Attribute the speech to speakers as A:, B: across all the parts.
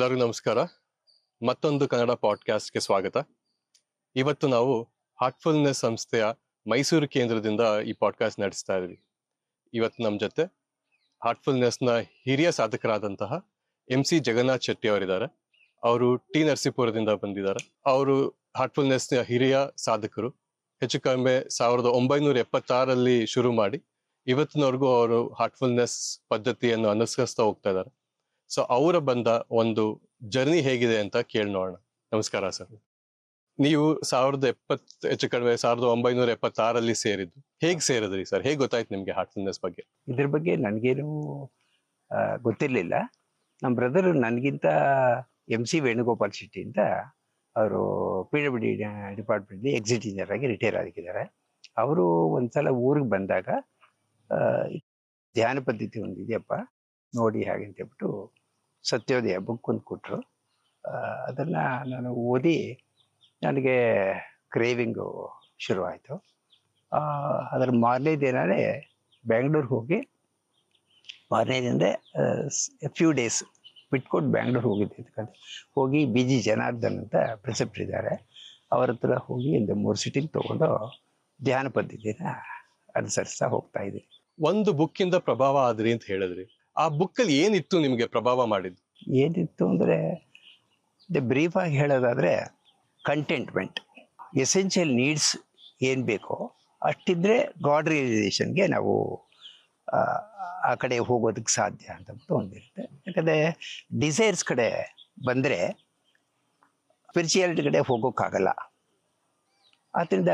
A: ಎಲ್ಲರಿಗೂ ನಮಸ್ಕಾರ. ಮತ್ತೊಂದು ಕನ್ನಡ ಪಾಡ್ಕಾಸ್ಟ್ಗೆ ಸ್ವಾಗತ. ಇವತ್ತು ನಾವು ಹಾರ್ಟ್ಫುಲ್ನೆಸ್ ಸಂಸ್ಥೆಯ ಮೈಸೂರು ಕೇಂದ್ರದಿಂದ ಈ ಪಾಡ್ಕಾಸ್ಟ್ ನಡೆಸ್ತಾ ಇದ್ವಿ ಇವತ್ತು ನಮ್ಮ ಜೊತೆ ಹಾರ್ಟ್ಫುಲ್ನೆಸ್ನ ಹಿರಿಯ ಸಾಧಕರಾದಂತಹ ಎಂ ಸಿ ಜಗನ್ನಾಥ್ ಶೆಟ್ಟಿ ಅವರಿದ್ದಾರೆ. ಅವರು ಟಿ ನರಸೀಪುರದಿಂದ ಬಂದಿದ್ದಾರೆ. ಅವರು ಹಾರ್ಟ್ಫುಲ್ನೆಸ್ನ ಹಿರಿಯ ಸಾಧಕರು. ಹೆಚ್ಚು ಕಡಿಮೆ ಸಾವಿರದ ಒಂಬೈನೂರ ಎಪ್ಪತ್ತಾರಲ್ಲಿ ಶುರು ಮಾಡಿ ಇವತ್ತಿನವರೆಗೂ ಅವರು ಹಾರ್ಟ್ಫುಲ್ನೆಸ್ ಪದ್ಧತಿಯನ್ನು ಅನುಸರಿಸ್ತಾ ಹೋಗ್ತಾ ಇದ್ದಾರೆ. ಸೊ ಅವರ ಬಂದ ಒಂದು ಜರ್ನಿ ಹೇಗಿದೆ ಅಂತ ಕೇಳಿ ನೋಡೋಣ. ನಮಸ್ಕಾರ ಸರ್ ನೀವು ಸಾವಿರದ ಎಪ್ಪತ್ ಹೆಚ್ಚು ಕಡಿಮೆ ಸಾವಿರದ ಒಂಬೈನೂರ ಎಪ್ಪತ್ತಾರಲ್ಲಿ ಸೇರಿದ್ದು. ಹೇಗೆ ಸೇರಿದ್ರಿ ಸರ್ ಹೇಗೆ ಗೊತ್ತಾಯ್ತು ನಿಮ್ಗೆ ಹಾರ್ಟ್ಫುಲ್ನೆಸ್ ಬಗ್ಗೆ?
B: ಇದ್ರ ಬಗ್ಗೆ ನನಗೇನು ಗೊತ್ತಿರಲಿಲ್ಲ. ನಮ್ಮ ಬ್ರದರ್ ನನಗಿಂತ ಎಂ ಸಿ ವೇಣುಗೋಪಾಲ್ ಶೆಟ್ಟಿ ಅಂತ ಅವರು ಪಿ ಡಬ್ಲ್ಯೂ ಡಿ ಡಿಪಾರ್ಟ್ಮೆಂಟ್ಲಿ ಎಕ್ಸಿಟ್ ಇಂಜಿನಿಯರ್ ಆಗಿ ರಿಟೈರ್ ಆಗಿದ್ದಾರೆ. ಅವರು ಒಂದ್ಸಲ ಊರಿಗೆ ಬಂದಾಗ ಧ್ಯಾನ ಪದ್ಧತಿ ಒಂದಿದೆಯಪ್ಪ, ನೋಡಿ ಹಾಗೆ ಅಂತ ಹೇಳ್ಬಿಟ್ಟು ಸತ್ಯೋದಯ ಬುಕ್ ಒಂದು ಕೊಟ್ಟರು ಅದನ್ನು ನಾನು ಓದಿ ನನಗೆ ಕ್ರೇವಿಂಗು ಶುರುವಾಯಿತು. ಅದರ ಮಾರನೇ ದಿನವೇ ಬ್ಯಾಂಗ್ಳೂರಿಗೆ ಹೋಗಿ, ಮಾರನೇ ದಿನದೇ ಫ್ಯೂ ಡೇಸ್ ಬಿಟ್ಕೊಟ್ಟು ಬ್ಯಾಂಗ್ಳೂರ್ ಹೋಗಿದ್ದೆ. ಹೋಗಿ ಬಿ ಜಿ ಜನಾರ್ದನ್ ಅಂತ ಪ್ರಿಸೆಪ್ಟರ್ ಇದ್ದಾರೆ. ಅವ್ರ ಹತ್ರ ಹೋಗಿ ಒಂದು ಮೂರು ಸಿಟಿಂಗ್ ತೊಗೊಂಡು ಧ್ಯಾನ ಪದ್ಧತಿನ ಅನುಸರಿಸ್ತಾ ಹೋಗ್ತಾ ಇದ್ದೀನಿ.
A: ಒಂದು ಬುಕ್ಕಿಂದ ಪ್ರಭಾವ ಆದ್ರಿ ಅಂತ ಹೇಳಿದ್ರಿ. ಆ ಬುಕ್ ಅಲ್ಲಿ ಏನಿತ್ತು ನಿಮಗೆ ಪ್ರಭಾವ ಮಾಡಿದ್ದು?
B: ಏನಿತ್ತು ಅಂದರೆ ಬ್ರೀಫ್ ಆಗಿ ಹೇಳೋದಾದರೆ ಕಂಟೆಂಟ್ಮೆಂಟ್ ಎಸೆನ್ಷಿಯಲ್ ನೀಡ್ಸ್ ಏನು ಬೇಕೋ ಅಷ್ಟಿದ್ರೆ ಗಾಡ್ ರಿಯಲೈಸೇಷನ್ಗೆ ನಾವು ಆ, ಕಡೆ ಹೋಗೋದಕ್ಕೆ ಸಾಧ್ಯ ಅಂತಂದ್ಬಿಟ್ಟು ಒಂದಿರುತ್ತೆ. ಯಾಕಂದರೆ ಡಿಸೈರ್ಸ್ ಕಡೆ ಬಂದರೆ ಸ್ಪಿರಿಚುಯಾಲಿಟಿ ಕಡೆ ಹೋಗೋಕ್ಕಾಗಲ್ಲ. ಆದ್ದರಿಂದ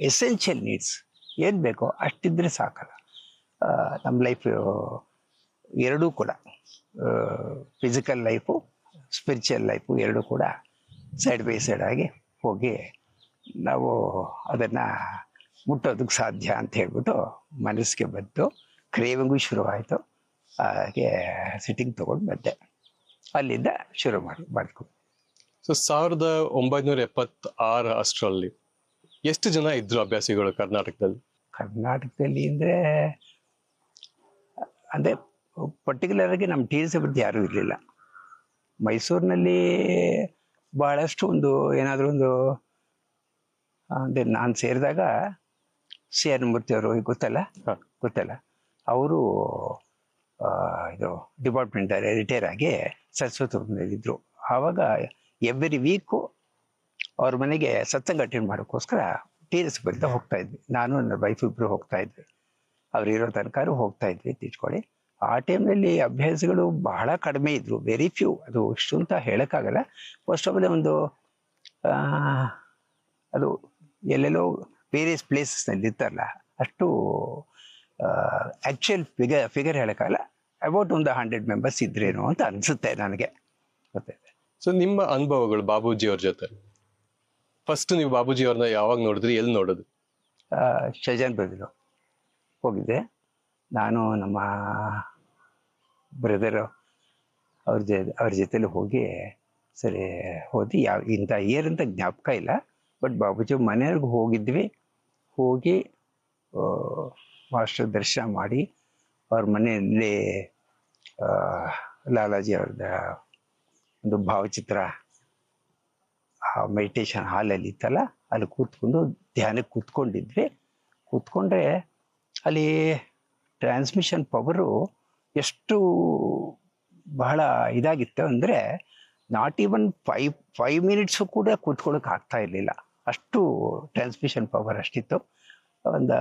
B: ಎಸೆನ್ಷಿಯಲ್ ನೀಡ್ಸ್ ಏನು ಬೇಕೋ ಅಷ್ಟಿದ್ರೆ ಸಾಕಲ್ಲ. ನಮ್ಮ ಲೈಫ್ ಎರಡೂ ಕೂಡ ಫಿಸಿಕಲ್ ಲೈಫು ಸ್ಪಿರಿಚುವಲ್ ಲೈಫು ಎರಡೂ ಕೂಡ ಸೈಡ್ ಬೈ ಸೈಡ್ ಆಗಿ ಹೋಗಿ ನಾವು ಅದನ್ನು ಮುಟ್ಟೋದಕ್ಕೆ ಸಾಧ್ಯ ಅಂತ ಹೇಳ್ಬಿಟ್ಟು ಮನಸ್ಸಿಗೆ ಬಂತು ಕ್ರೇವಿಂಗು ಶುರುವಾಯಿತು ಹಾಗೆ ಸಿಟ್ಟಿಂಗ್ ತೊಗೊಂಡು ಬಂದೆ. ಅಲ್ಲಿಂದ ಶುರು ಮಾಡಿ ಮಾಡ್ಕೊಂಡು.
A: ಸೊ ಸಾವಿರದ ಒಂಬೈನೂರ ಎಪ್ಪತ್ತಾರು ಅಷ್ಟರಲ್ಲಿ ಎಷ್ಟು ಜನ ಇದ್ರು ಅಭ್ಯಾಸಿಗಳು ಕರ್ನಾಟಕದಲ್ಲಿ?
B: ಕರ್ನಾಟಕದಲ್ಲಿ ಅಂದರೆ ಅಂದರೆ ಪರ್ಟಿಕ್ಯುಲರ್ ಆಗಿ ನಮ್ಮ ಟೀಲ್ಸ್ ಬಗ್ಗೆ ಯಾರೂ ಇರಲಿಲ್ಲ. ಮೈಸೂರಿನಲ್ಲಿ ಬಹಳಷ್ಟು ಒಂದು ಏನಾದರೂ ಒಂದು ಅಂದರೆ ನಾನು ಸೇರಿದಾಗ ಸಿ ಆರ್ ಮೂರ್ತಿ ಅವರು ಗೊತ್ತಲ್ಲ? ಗೊತ್ತಲ್ಲ? ಅವರು ಇದು ಡಿಪಾರ್ಟ್ಮೆಂಟ್ ರಿಟೈರ್ ಆಗಿ ಸರಸ್ವತಿಯಲ್ಲಿದ್ದರು ಆವಾಗ ಎವ್ರಿ ವೀಕು ಅವ್ರ ಮನೆಗೆ ಸತ್ಸಂಗ ಅಟೆಂಡ್ ಮಾಡೋಕ್ಕೋಸ್ಕರ ಟಿ ಎಸ್ ಬರ್ತಾ ಹೋಗ್ತಾ ಇದ್ವಿ. ನಾನು ನನ್ನ ವೈಫ್ ಇಬ್ಬರು ಹೋಗ್ತಾ ಇದ್ವಿ. ಅವ್ರು ಇರೋ ತನಕ ಹೋಗ್ತಾ ಇದ್ವಿ ತಿಳ್ಕೊಳ್ಳಿ ಆ ಟೈಮ್ನಲ್ಲಿ ಅಭ್ಯಾಸಗಳು ಬಹಳ ಕಡಿಮೆ ಇದ್ರು ವೆರಿ ಫ್ಯೂ ಅದು ಇಷ್ಟು ಅಂತ ಹೇಳೋಕ್ಕಾಗಲ್ಲ. ಫಸ್ಟ್ ಆಫ್ ಆಲ್ ಒಂದು ಅದು ಎಲ್ಲೆಲ್ಲೋ ವೇರಿಯಸ್ ಪ್ಲೇಸಸ್ನಲ್ಲಿ ಇರ್ತಾರಲ್ಲ ಅಷ್ಟು ಆ್ಯಕ್ಚುಯಲ್ ಫಿಗರ್ ಫಿಗರ್ ಹೇಳೋಕ್ಕಾಗಲ್ಲ. ಅಬೌಟ್ ಒಂದು ಹಂಡ್ರೆಡ್ ಮೆಂಬರ್ಸ್ ಇದ್ರೇನೋ ಅಂತ ಅನಿಸುತ್ತೆ ನನಗೆ. ಗೊತ್ತಾಯ್ತು
A: ಸೊ ನಿಮ್ಮ ಅನುಭವಗಳು ಬಾಬೂಜಿ ಅವ್ರ ಜೊತೆ? ಫಸ್ಟ್ ನೀವು ಬಾಬೂಜಿ ಅವ್ರನ್ನ ಯಾವಾಗ ನೋಡಿದ್ರಿ ಎಲ್ಲಿ ನೋಡೋದು?
B: ಶಜಾನ್ ಬದಿಲು ಹೋಗಿದ್ದೆ. ನಾನು ನಮ್ಮ ಬ್ರದರು ಅವ್ರ ಜ, ಅವ್ರ ಜೊತೆಲಿ ಹೋಗಿ ಸರಿ ಹೋದಿ ಯಾವ ಇಂಥ ಇಯರ್ ಅಂತ ಜ್ಞಾಪಕ ಇಲ್ಲ. ಬಟ್ ಬಾಬುಜಿ ಮನೆಯವ್ರಿಗೆ ಹೋಗಿದ್ವಿ. ಹೋಗಿ ಮಾಸ್ಟರ್ ದರ್ಶನ ಮಾಡಿ ಅವ್ರ ಮನೆಯಲ್ಲಿ ಲಾಲಾಜಿ ಅವ್ರದ್ದು ಒಂದು ಭಾವಚಿತ್ರ, ಆ ಮೆಡಿಟೇಷನ್ ಹಾಲಲ್ಲಿ ಇತ್ತಲ್ಲ, ಅಲ್ಲಿ ಕೂತ್ಕೊಂಡು ಧ್ಯಾನಕ್ಕೆ ಕೂತ್ಕೊಂಡಿದ್ವಿ. ಕೂತ್ಕೊಂಡ್ರೆ ಅಲ್ಲಿ ಟ್ರಾನ್ಸ್ಮಿಷನ್ ಪವರು ಎಷ್ಟು ಬಹಳ ಇದಾಗಿತ್ತು ಅಂದರೆ not even five five minutes ಕೂಡ ಕೂತ್ಕೊಳ್ಳೋಕೆ ಆಗ್ತಾ ಇರಲಿಲ್ಲ. ಅಷ್ಟು ಟ್ರಾನ್ಸ್ಮಿಷನ್ ಪವರ್ ಅಷ್ಟಿತ್ತು. ಒಂದು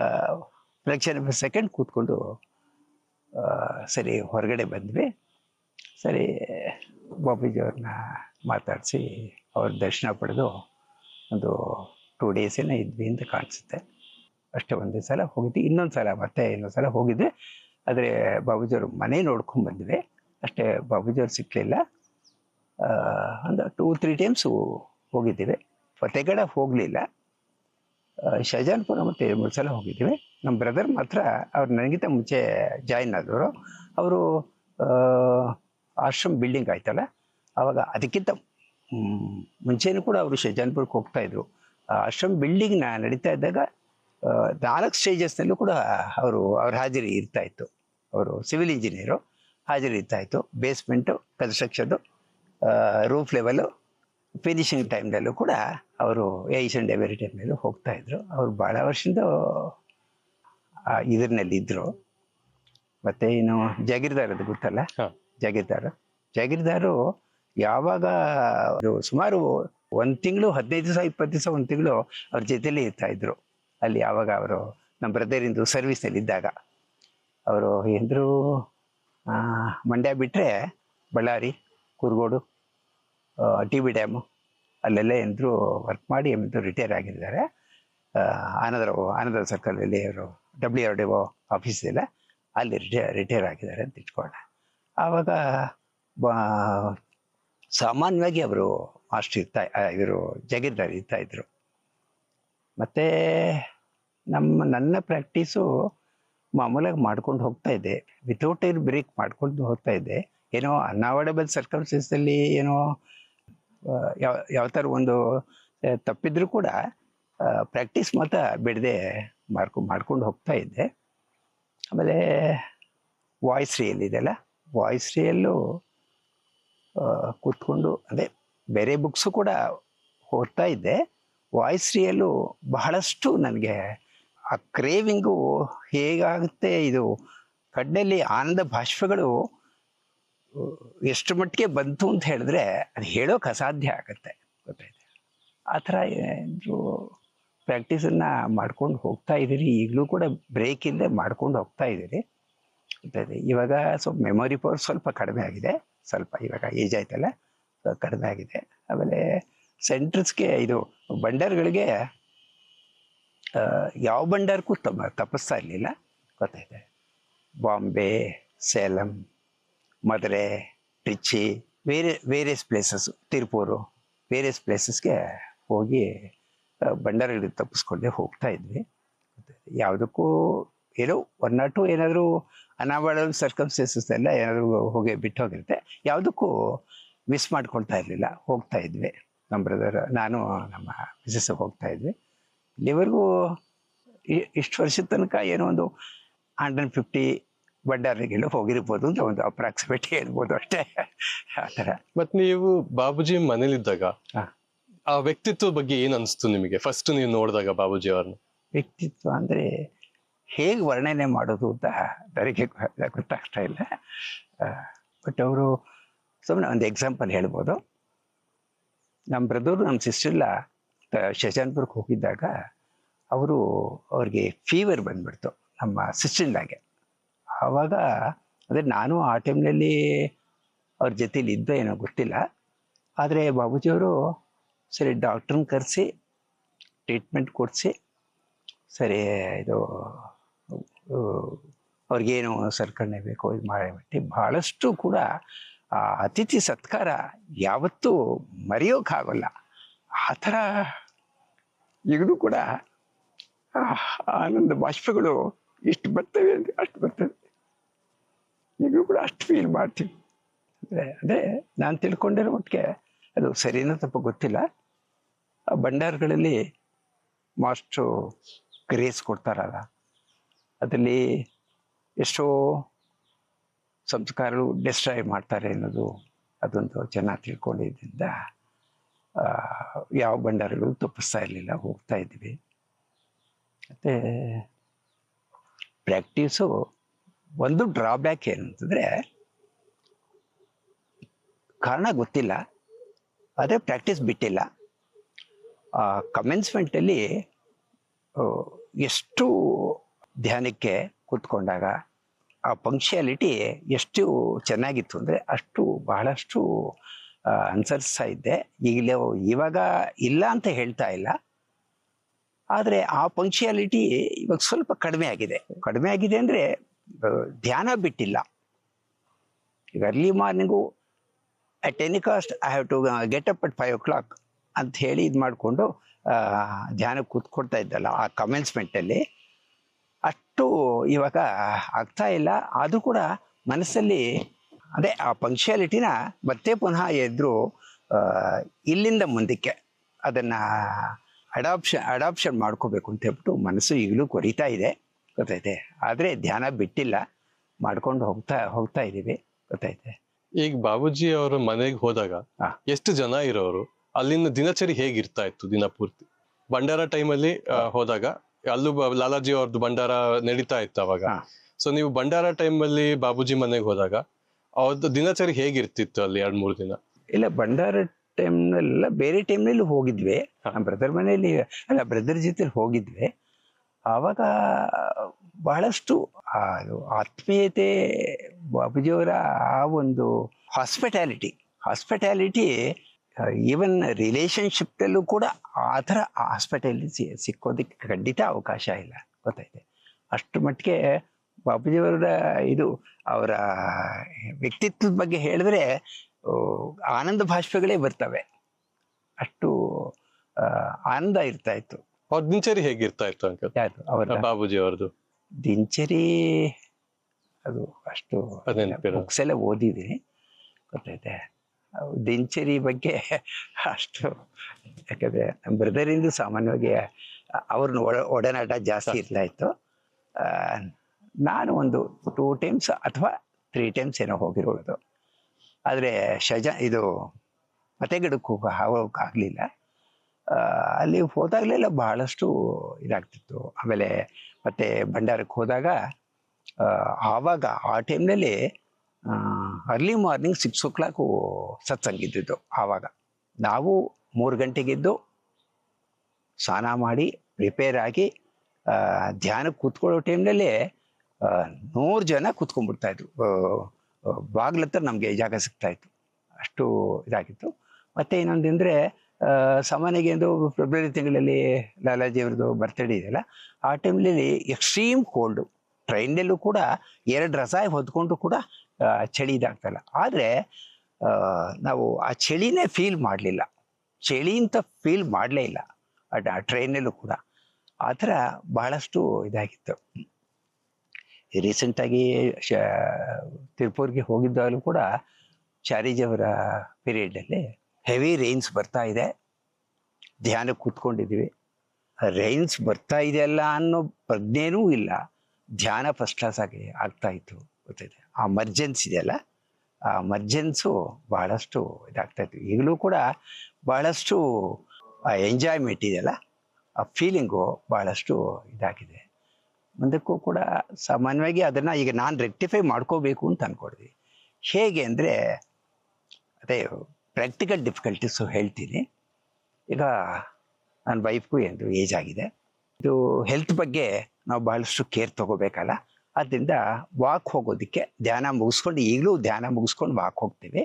B: ಫ್ಲೆಕ್ಷನ್ ಸೆಕೆಂಡ್ ಕೂತ್ಕೊಂಡು ಸರಿ ಹೊರಗಡೆ ಬಂದ್ವಿ. ಸರಿ ಬಾಬೀಜಿಯವ್ರನ್ನ ಮಾತಾಡಿಸಿ ಅವ್ರ ದರ್ಶನ ಪಡೆದು ಒಂದು ಟೂ ಡೇಸ್ ಏನೋ ಇದ್ವಿ ಅಂತ ಕಾಣಿಸುತ್ತೆ. ಅಷ್ಟೇ ಒಂದೇ ಸಲ ಹೋಗಿದ್ವಿ. ಇನ್ನೊಂದು ಸಲ ಮತ್ತೆ ಇನ್ನೊಂದು ಸಲ ಹೋಗಿದ್ವಿ. ಆದರೆ ಬಾಬೂಜಿಯವ್ರ ಮನೆ ನೋಡ್ಕೊಂಡು ಬಂದ್ವಿ. ಅಷ್ಟೇ ಬಾಬೂಜಿಯವ್ರು ಸಿಕ್ಕಲಿಲ್ಲ ಒಂದು ಟೂ ತ್ರೀ ಟೈಮ್ಸು ಹೋಗಿದ್ದೀವಿ. ಫತೇಗಡ ಹೋಗಲಿಲ್ಲ. ಶಹಜಾನ್ಪುರ ಮತ್ತು ಮೂರು ಸಲ ಹೋಗಿದ್ದೀವಿ. ನಮ್ಮ ಬ್ರದರ್ ಮಾತ್ರ ಅವ್ರು ನನಗಿಂತ ಮುಂಚೆ ಜಾಯಿನ್ ಆದವರು. ಅವರು ಆಶ್ರಮ್ ಬಿಲ್ಡಿಂಗ್ ಆಯ್ತಲ್ಲ ಆವಾಗ ಅದಕ್ಕಿಂತ ಮುಂಚೆನೂ ಕೂಡ ಅವರು ಶಹಜಾನ್ಪುರಕ್ಕೆ ಹೋಗ್ತಾ ಇದ್ರು. ಆ, ಆಶ್ರಮ್ ಬಿಲ್ಡಿಂಗ್ನ ನಡೀತಾ ಇದ್ದಾಗ ನಾಲ್ಕು ಸ್ಟೇಜಸ್ನಲ್ಲೂ ಕೂಡ ಅವರು, ಅವ್ರ ಹಾಜರಿ ಇರ್ತಾ ಇತ್ತು. ಅವರು ಸಿವಿಲ್ ಇಂಜಿನಿಯರು. ಹಾಜರಿ ಇರ್ತಾ ಇತ್ತು basement construction roof level finishing ಟೈಮ್ನಲ್ಲೂ ಕೂಡ ಅವರು ಏಷ್ಯನ್ ಡೆವರಿ ಟೈಮ್ನಲ್ಲೂ ಹೋಗ್ತಾ ಇದ್ರು. ಅವರು ಭಾಳ ವರ್ಷದಿಂದ ಇದರಲ್ಲಿ ಇದ್ರು. ಮತ್ತೆ ಇನ್ನು ಜಾಗೀರ್ದಾರ್ ಅದು ಗೊತ್ತಲ್ಲ. ಜಾಗೀರ್ದಾರ್. ಜಾಗೀರ್ದಾರು ಯಾವಾಗ ಸುಮಾರು ಒಂದು ತಿಂಗಳು ಹದಿನೈದು ದಿವಸ ಇಪ್ಪತ್ತು ದಿವಸ ಒಂದು ತಿಂಗಳು ಅವ್ರ ಜೊತೆಯಲ್ಲಿ ಇರ್ತಾ ಇದ್ರು. ಅಲ್ಲಿ ಯಾವಾಗ ಅವರು ನಮ್ಮ ಬ್ರದರಿಂದು ಸರ್ವಿಸ್ನಲ್ಲಿ ಇದ್ದಾಗ ಅವರು ಎಂದರು ಮಂಡ್ಯ ಬಿಟ್ಟರೆ Bellary Kurugodu T B dam ಅಲ್ಲೆಲ್ಲ ಎಂದರು ವರ್ಕ್ ಮಾಡಿ ಎಂದರು ರಿಟೈರ್ ಆಗಿದ್ದಾರೆ. ಆ, ಆನಂದರ ಆನಂದ ಸರ್ಕಲಲ್ಲಿ ಅವರು W R D O office ಇಲ್ಲ ಅಲ್ಲಿ ರಿಟೈರ್ ರಿಟೈರ್ ಆಗಿದ್ದಾರೆ ಅಂತ ಇಟ್ಕೊಳ್ಳೋಣ. ಆವಾಗ ಸಾಮಾನ್ಯವಾಗಿ ಅವರು ಮಾಸ್ಟರ್ ಇರ್ತಾ ಇವರು ಜಗೀರ್ದಾರ್ ಇರ್ತಾ ಇದ್ರು. ಮತ್ತೆ ನಮ್ಮ ನನ್ನ ಪ್ರಾಕ್ಟೀಸು ಮಾಮೂಲಾಗಿ ಮಾಡ್ಕೊಂಡು ಹೋಗ್ತಾ ಇದ್ದೆ ವಿತೌಟ್ ಏರ್ ಬ್ರೇಕ್ ಮಾಡ್ಕೊಂಡು ಹೋಗ್ತಾ ಇದ್ದೆ ಏನೋ ಅನ್ಅವಾಯ್ಡಬಲ್ ಸರ್ಕಮ್ಸ್ಟೆನ್ಸಲ್ಲಿ ಏನೋ ಯಾವ ಯಾವ ಥರ ಒಂದು ತಪ್ಪಿದ್ರೂ ತಪ್ಪಿದ್ರು ಕೂಡ ಪ್ರಾಕ್ಟೀಸ್ ಮಾತ್ರ ಬಿಡದೆ ಮಾಡ್ಕೊ, ಮಾಡ್ಕೊಂಡು ಹೋಗ್ತಾ ಇದ್ದೆ ಆಮೇಲೆ ವಾಯ್ಸ್ ರಿಯಲ್ ಇದೆಯಲ್ಲ ವಾಯ್ಸ್ ರಿಯಲ್ಲು ಕೂತ್ಕೊಂಡು, ಅದೇ ಬೇರೆ ಬುಕ್ಸು ಕೂಡ ಓದ್ತಾ ಇದ್ದೆ ವಾಯ್ಸ್ ರಿಯಲ್ಲು ಬಹಳಷ್ಟು ನನಗೆ ಆ ಕ್ರೇವಿಂಗು ಹೇಗಾಗುತ್ತೆ? ಇದು ಕಣ್ಣಲ್ಲಿ ಆನಂದ ಭಾಷ್ಪಗಳು ಎಷ್ಟು ಮಟ್ಟಿಗೆ ಬಂತು ಅಂತ ಹೇಳಿದ್ರೆ ಅದು ಹೇಳೋಕೆ ಅಸಾಧ್ಯ ಆಗುತ್ತೆ. ಗೊತ್ತಾಯ್ತು? ಆ ಥರ ಇದು ಪ್ರಾಕ್ಟೀಸನ್ನು ಮಾಡ್ಕೊಂಡು ಹೋಗ್ತಾ ಇದ್ದೀರಿ. ಈಗಲೂ ಕೂಡ ಬ್ರೇಕ್ ಇಲ್ಲದೆ ಮಾಡ್ಕೊಂಡು ಹೋಗ್ತಾ ಇದ್ದೀರಿ. ಗೊತ್ತಾಯ್ತು? ಇವಾಗ ಸ್ವಲ್ಪ ಮೆಮೊರಿ ಪವರ್ ಸ್ವಲ್ಪ ಕಡಿಮೆ ಆಗಿದೆ. ಸ್ವಲ್ಪ ಇವಾಗ ಏಜ್ ಆಯ್ತಲ್ಲ? ಕಡಿಮೆ ಆಗಿದೆ. ಆಮೇಲೆ ಸೆಂಟ್ರಸ್ಗೆ ಇದು ಬಂಡರ್ಗಳಿಗೆ ಯಾವ ಭಂಡಾರಕ್ಕೂ ತಮ್ಮ ತಪ್ಪಿಸ್ತಾ ಇರಲಿಲ್ಲ. ಗೊತ್ತೈತೆ ಬಾಂಬೆ, ಸೇಲಂ, ಮದುರೆ ಟ್ರಿಚಿ ಬೇರೆ ವೇರಿಯಸ್ ಪ್ಲೇಸಸ್ಸು ತಿರುಪೂರು ವೇರಿಯಸ್ ಪ್ಲೇಸಸ್ಗೆ ಹೋಗಿ ಬಂಡಾರಗಳಿಗೆ ತಪ್ಪಿಸ್ಕೊಂಡೆ ಹೋಗ್ತಾ ಇದ್ವಿ. ಯಾವುದಕ್ಕೂ ಏನೋ ಒನ್ ನಾಟ್ ಟು ಏನಾದರೂ ಅನಾವರಣ ಸರ್ಕಮ್ಸ್ಟೆನ್ಸಸ್ ಎಲ್ಲ ಏನಾದರೂ ಹೋಗಿ ಬಿಟ್ಟು ಹೋಗಿರುತ್ತೆ. ಯಾವುದಕ್ಕೂ ಮಿಸ್ ಮಾಡ್ಕೊಳ್ತಾ ಇರಲಿಲ್ಲ. ಹೋಗ್ತಾ ಇದ್ವಿ. ನಮ್ಮ ಬ್ರದರ್ ನಾನು, ನಮ್ಮ ಮಿಸಸ್ ಹೋಗ್ತಾ ಇದ್ವಿ. ಇಲ್ಲಿವರೆಗೂ ಇಷ್ಟು ವರ್ಷದ ತನಕ ಏನೋ ಒಂದು ಹಂಡ್ರೆಡ್ ಫಿಫ್ಟಿ ಬಂಡಾರಿಗೆಲ್ಲ ಹೋಗಿರ್ಬೋದು ಅಂತ ಒಂದು ಅಪ್ರಾಕ್ಸಿಮೇಟ್ ಹೇಳ್ಬೋದು ಅಷ್ಟೇ. ಆ ಥರ.
A: ಮತ್ತು ನೀವು ಬಾಬುಜಿ ಮನೇಲಿದ್ದಾಗ. ಆ ವ್ಯಕ್ತಿತ್ವ ಬಗ್ಗೆ ಏನು ಅನಿಸ್ತು ನಿಮಗೆ? ಫಸ್ಟ್ ನೀವು ನೋಡಿದಾಗ ಬಾಬುಜಿ ಅವ್ರನ್ನ.
B: ವ್ಯಕ್ತಿತ್ವ ಅಂದರೆ ಹೇಗೆ ವರ್ಣನೆ ಮಾಡೋದು ಅಂತ ನನಗೆ ಗೊತ್ತಾಗ್ತಾ ಇಲ್ಲ. ಬಟ್ ಅವರು ಸುಮ್ಮನೆ ಒಂದು ಎಕ್ಸಾಂಪಲ್ ಹೇಳ್ಬೋದು. ನಮ್ಮ ಬ್ರದರು ನಮ್ಮ ಸಿಸ್ಟರ್ಲ ಶಶಾನ್ಪುರಕ್ಕೆ ಹೋಗಿದ್ದಾಗ ಅವರು ಅವ್ರಿಗೆ ಫೀವರ್ ಬಂದ್ಬಿಡ್ತು ನಮ್ಮ ಸಿಸ್ಟರ್ಲಾಗೆ ಆವಾಗ ಅಂದರೆ ನಾನು ಆ ಟೈಮ್ನಲ್ಲಿ ಅವ್ರ ಜೊತೇಲಿ ಇದ್ದೆ ಏನೋ ಗೊತ್ತಿಲ್ಲ. ಆದರೆ ಬಾಬೂಜಿಯವರು ಸರಿ ಡಾಕ್ಟ್ರನ್ನ ಕರೆಸಿ ಟ್ರೀಟ್ಮೆಂಟ್ ಕೊಡಿಸಿ, ಸರಿ ಇದು ಅವ್ರಿಗೇನು ಸರ್ಕಣೆ ಬೇಕೋ ಇದು ಮಾಡಿಬಿಟ್ಟು ಭಾಳಷ್ಟು ಕೂಡ ಆ ಅತಿಥಿ ಸತ್ಕಾರ ಯಾವತ್ತೂ ಮರೆಯೋಕ್ಕಾಗಲ್ಲ. ಆ ಥರ ಈಗಲೂ ಕೂಡ ಆನಂದ ಬಾಷ್ಪಗಳು ಎಷ್ಟು ಬರ್ತವೆ ಅಂದರೆ ಅಷ್ಟು ಬರ್ತವೆ. ಈಗಲೂ ಕೂಡ ಅಷ್ಟು ಫೀಲ್ ಮಾಡ್ತೀವಿ. ಅಂದರೆ ಅದೇ ನಾನು ತಿಳ್ಕೊಂಡಿರೋ ಮಟ್ಟಿಗೆ ಅದು ಸರಿನೋ ತಪ್ಪ ಗೊತ್ತಿಲ್ಲ. ಆ ಭಂಡಾರಗಳಲ್ಲಿ ಮಾಸ್ಟ್ರು ಗ್ರೇಸ್ ಕೊಡ್ತಾರಲ್ಲ, ಅದರಲ್ಲಿ ಎಷ್ಟೋ ಸಂಸ್ಕಾರಗಳು ಡಿಸ್ಟ್ರಾಯ್ ಮಾಡ್ತಾರೆ ಅನ್ನೋದು ಅದೊಂದು ಚೆನ್ನಾಗಿ ತಿಳ್ಕೊಂಡಿದ್ದರಿಂದ ಯಾವ ಭಂಡಾರಗಳು ತಪ್ಪಿಸ್ತಾ ಇರಲಿಲ್ಲ, ಹೋಗ್ತಾ ಇದ್ವಿ. ಮತ್ತು ಪ್ರಾಕ್ಟೀಸು ಒಂದು ಡ್ರಾಬ್ಯಾಕ್ ಏನಂತಂದರೆ ಕಾರಣ ಗೊತ್ತಿಲ್ಲ. ಆದರೆ ಪ್ರಾಕ್ಟೀಸ್ ಬಿಟ್ಟಿಲ್ಲ. ಆ ಕಮೆನ್ಸ್ಮೆಂಟಲ್ಲಿ ಎಷ್ಟು ಧ್ಯಾನಕ್ಕೆ ಕೂತ್ಕೊಂಡಾಗ, ಆ ಪಂಕ್ಷಿಯಾಲಿಟಿ ಎಷ್ಟು ಚೆನ್ನಾಗಿತ್ತು ಅಂದರೆ ಅಷ್ಟು ಬಹಳಷ್ಟು ಅನುಸರಿಸ್ತಾ ಇದ್ದೆ. ಈಗಲೇ ಇವಾಗ ಇಲ್ಲ ಅಂತ ಹೇಳ್ತಾ ಇಲ್ಲ. ಆದರೆ ಆ ಪಂಕ್ಷಿಯಾಲಿಟಿ ಇವಾಗ ಸ್ವಲ್ಪ ಕಡಿಮೆ ಆಗಿದೆ. ಕಡಿಮೆ ಆಗಿದೆ ಅಂದರೆ ಧ್ಯಾನ ಬಿಟ್ಟಿಲ್ಲ. ಈಗ early morning at any cost I have to get up at five o'clock ಅಂತ ಹೇಳಿ ಇದು ಮಾಡಿಕೊಂಡು ಧ್ಯಾನಕ್ಕೆ ಕೂತ್ಕೊಡ್ತಾ ಇದ್ದಲ್ಲ ಆ ಕಮೆನ್ಸ್ಮೆಂಟಲ್ಲಿ ಅಷ್ಟು ಇವಾಗ ಆಗ್ತಾ ಇಲ್ಲ. ಆದರೂ ಕೂಡ ಮನಸ್ಸಲ್ಲಿ ಅದೇ ಆ ಪಂಕ್ಷಾಲಿಟಿನ ಮತ್ತೆ ಪುನಃ ಎದ್ರು ಇಲ್ಲಿಂದ ಮುಂದಕ್ಕೆ ಅದನ್ನು ಅಡಾಪ್ಷನ್ ಅಡಾಪ್ಷನ್ ಮಾಡ್ಕೋಬೇಕು ಅಂತ ಹೇಳ್ಬಿಟ್ಟು ಮನಸ್ಸು ಈಗಲೂ ಕೊರಿತಾ ಇದೆ. ಗೊತ್ತೈತೆ ಆದರೆ ಧ್ಯಾನ ಬಿಟ್ಟಿಲ್ಲ. ಮಾಡ್ಕೊಂಡು ಹೋಗ್ತಾ ಹೋಗ್ತಾ ಇದ್ದೀವಿ. ಗೊತ್ತೈತೆ
A: ಈಗ ಬಾಬುಜಿ ಅವರ ಮನೆಗೆ ಹೋದಾಗ ಎಷ್ಟು ಜನ ಇರೋರು? ಅಲ್ಲಿನ ದಿನಚರಿ ಹೇಗಿರ್ತಾ ಇತ್ತು ದಿನ ಪೂರ್ತಿ? ಭಂಡಾರ ಟೈಮಲ್ಲಿ ಹೋದಾಗ ಅಲ್ಲೂ ಲಾಲಾಜಿ ಅವ್ರದ್ದು ಭಂಡಾರ ನಡೀತಾ ಇತ್ತು ಅವಾಗ. ಸೊ ನೀವು ಭಂಡಾರ ಟೈಮಲ್ಲಿ ಬಾಬುಜಿ ಮನೆಗೆ ಹೋದಾಗ ಅವ್ರದ್ದು ದಿನಚರಿ ಹೇಗಿರ್ತಿತ್ತು ಅಲ್ಲಿ ಎರಡ್ ಮೂರು ದಿನ?
B: ಇಲ್ಲ ಭಂಡಾರ ಟೈಮ್ನೆಲ್ಲ ಬೇರೆ ಟೈಮ್ನಲ್ಲಿ ಹೋಗಿದ್ವಿ. ನಮ್ಮ ಬ್ರದರ್ ಮನೆಯಲ್ಲಿ ಅಲ್ಲ ಬ್ರದರ್ ಜೊತೆ ಹೋಗಿದ್ವಿ. ಆವಾಗ ಬಹಳಷ್ಟು ಆತ್ಮೀಯತೆ ಬಾಬುಜಿಯವರ ಆ ಒಂದು ಹಾಸ್ಪಿಟಾಲಿಟಿ ಹಾಸ್ಪಿಟಾಲಿಟಿ ಈವನ್ ರಿಲೇಷನ್ಶಿಪ್ನಲ್ಲೂ ಕೂಡ ಆ ಥರ ಹಾಸ್ಪಿಟಾಲಿಟಿ ಸಿಕ್ಕೋದಕ್ಕೆ ಖಂಡಿತ ಅವಕಾಶ ಇಲ್ಲ. ಗೊತ್ತಾಯ್ತೆ. ಅಷ್ಟು ಮಟ್ಟಿಗೆ ಬಾಬುಜಿಯವರ ಇದು ಅವರ ವ್ಯಕ್ತಿತ್ವದ ಬಗ್ಗೆ ಹೇಳಿದ್ರೆ ಆನಂದ ಭಾಷೆಗಳೇ ಬರ್ತವೆ. ಅಷ್ಟು ಆನಂದ ಇರ್ತಾ ಇತ್ತು.
A: ಅವ್ರ ದಿನಚರಿ ಹೇಗಿರ್ತಾ ಇತ್ತು ಅಂಕಲ್?
B: ಅವರ
A: ಬಾಬುಜಿ ಅವರದು
B: ದಿನಚರಿ ಅದು ಅಷ್ಟು. ಬುಕ್ಸ್ ಎಲ್ಲ ಓದಿದ್ದೀನಿ ಗೊತ್ತೈತೆ ದಿನಚರಿ ಬಗ್ಗೆ ಅಷ್ಟು ಯಾಕಂದ್ರೆ ನಮ್ಮ ಬ್ರದರಿಂದ ಸಾಮಾನ್ಯವಾಗಿ ಅವ್ರನ್ನ ಒಡ ಒಡನಾಟ ಜಾಸ್ತಿ ಇರ್ತಾ ಇತ್ತು. ನಾನು ಒಂದು ಟೂ ಟೈಮ್ಸ್ ಅಥವಾ ತ್ರೀ ಟೈಮ್ಸ್ ಏನೋ ಹೋಗಿರೋದು. ಆದರೆ ಶಜ, ಇದು ಮತೆಗಿಡಕ್ಕೆ ಹೋಗೋ ಹೋಗೋಕ್ಕಾಗಲಿಲ್ಲ ಅಲ್ಲಿ ಹೋದಾಗಲೆಲ್ಲ ಬಹಳಷ್ಟು ಇದಾಗ್ತಿತ್ತು. ಆಮೇಲೆ ಮತ್ತೆ ಭಂಡಾರಕ್ಕೆ ಹೋದಾಗ ಆವಾಗ ಆ ಟೈಮ್ನಲ್ಲಿ early morning six o'clock ಸತ್ಸಂಗ ಇದ್ದಿದ್ದು ಆವಾಗ. ನಾವು ಮೂರು ಗಂಟೆಗಿದ್ದು ಸ್ನಾನ ಮಾಡಿ ರಿಪೇರ್ ಆಗಿ ಧ್ಯಾನಕ್ಕೆ ಕೂತ್ಕೊಳ್ಳೋ ಟೈಮ್ನಲ್ಲಿ ನೂರು ಜನ ಕೂತ್ಕೊಂಡ್ಬಿಡ್ತಾ ಇದ್ರು. ಬಾಗ್ಲ ಹತ್ರ ನಮಗೆ ಜಾಗ ಸಿಗ್ತಾ ಇತ್ತು ಅಷ್ಟು ಇದಾಗಿತ್ತು. ಮತ್ತೆ ಇನ್ನೊಂದು ಅಂದರೆ ಸಾಮಾನ್ಯಗೆ ಒಂದು ಫೆಬ್ರವರಿ ತಿಂಗಳಲ್ಲಿ ಲಾಲಾಜಿ ಅವ್ರದ್ದು ಬರ್ತಡೇ ಇದೆಯಲ್ಲ ಆ ಟೈಮ್ನಲ್ಲಿ ಎಕ್ಸ್ಟ್ರೀಮ್ ಕೋಲ್ಡು ಟ್ರೈನಲ್ಲೂ ಕೂಡ ಎರಡು ರಸ ಹೊದ್ಕೊಂಡು ಕೂಡ ಚಳಿ ಇದಾಗ್ತಲ್ಲ ಆದರೆ ನಾವು ಆ ಚಳಿನೇ ಫೀಲ್ ಮಾಡಲಿಲ್ಲ. ಚಳಿ ಅಂತ ಫೀಲ್ ಮಾಡಲೇ ಇಲ್ಲ. ಆ ಟ್ರೈನಲ್ಲೂ ಕೂಡ. ಆ ಥರ ಬಹಳಷ್ಟು ಇದಾಗಿತ್ತು. ರೀಸೆಂಟಾಗಿ ಶ, ತಿರುಪೂರ್ಗೆ ಹೋಗಿದ್ದಾಗಲೂ ಕೂಡ ಚಾರಿಜಿಯವರ ಪೀರಿಯಡಲ್ಲಿ ಹೆವಿ ರೈನ್ಸ್ ಬರ್ತಾ ಇದೆ. ಧ್ಯಾನಕ್ಕೆ ಕೂತ್ಕೊಂಡಿದ್ದೀವಿ. ರೈನ್ಸ್ ಬರ್ತಾ ಇದೆಯಲ್ಲ ಅನ್ನೋ ಪ್ರಜ್ಞೆನೂ ಇಲ್ಲ. ಧ್ಯಾನ ಫಸ್ಟ್ ಕ್ಲಾಸ್ ಆಗಿ ಆಗ್ತಾ ಇತ್ತು ಗೊತ್ತಿದೆ. ಆ ಮರ್ಜೆನ್ಸ್ ಇದೆಯಲ್ಲ ಆ ಮರ್ಜೆನ್ಸು ಬಹಳಷ್ಟು ಇದಾಗ್ತಾ ಇತ್ತು. ಈಗಲೂ ಕೂಡ ಬಹಳಷ್ಟು, ಆ ಎಂಜಾಯ್ಮೆಂಟ್ ಇದೆಯಲ್ಲ ಆ ಫೀಲಿಂಗು ಬಹಳಷ್ಟು ಇದಾಗಿದೆ. ಮುಂದಕ್ಕೂ ಕೂಡ ಸಾಮಾನ್ಯವಾಗಿ ಅದನ್ನು ಈಗ ನಾನು ರೆಕ್ಟಿಫೈ ಮಾಡ್ಕೋಬೇಕು ಅಂತ ಅಂದ್ಕೊಡ್ತೀವಿ ಹೇಗೆ ಅಂದರೆ, ಅದೇ ಪ್ರಾಕ್ಟಿಕಲ್ ಡಿಫಿಕಲ್ಟೀಸು ಹೇಳ್ತೀನಿ. ಈಗ ನನ್ನ ವೈಫ್ಗೂ ಎಂದು ಏಜ್ ಆಗಿದೆ. ಇದು ಹೆಲ್ತ್ ಬಗ್ಗೆ ನಾವು ಬಹಳಷ್ಟು ಕೇರ್ ತಗೋಬೇಕಲ್ಲ. ಆದ್ದರಿಂದ ವಾಕ್ ಹೋಗೋದಕ್ಕೆ ಧ್ಯಾನ ಮುಗಿಸ್ಕೊಂಡು, ಈಗಲೂ ಧ್ಯಾನ ಮುಗಿಸ್ಕೊಂಡು ವಾಕ್ ಹೋಗ್ತೀವಿ.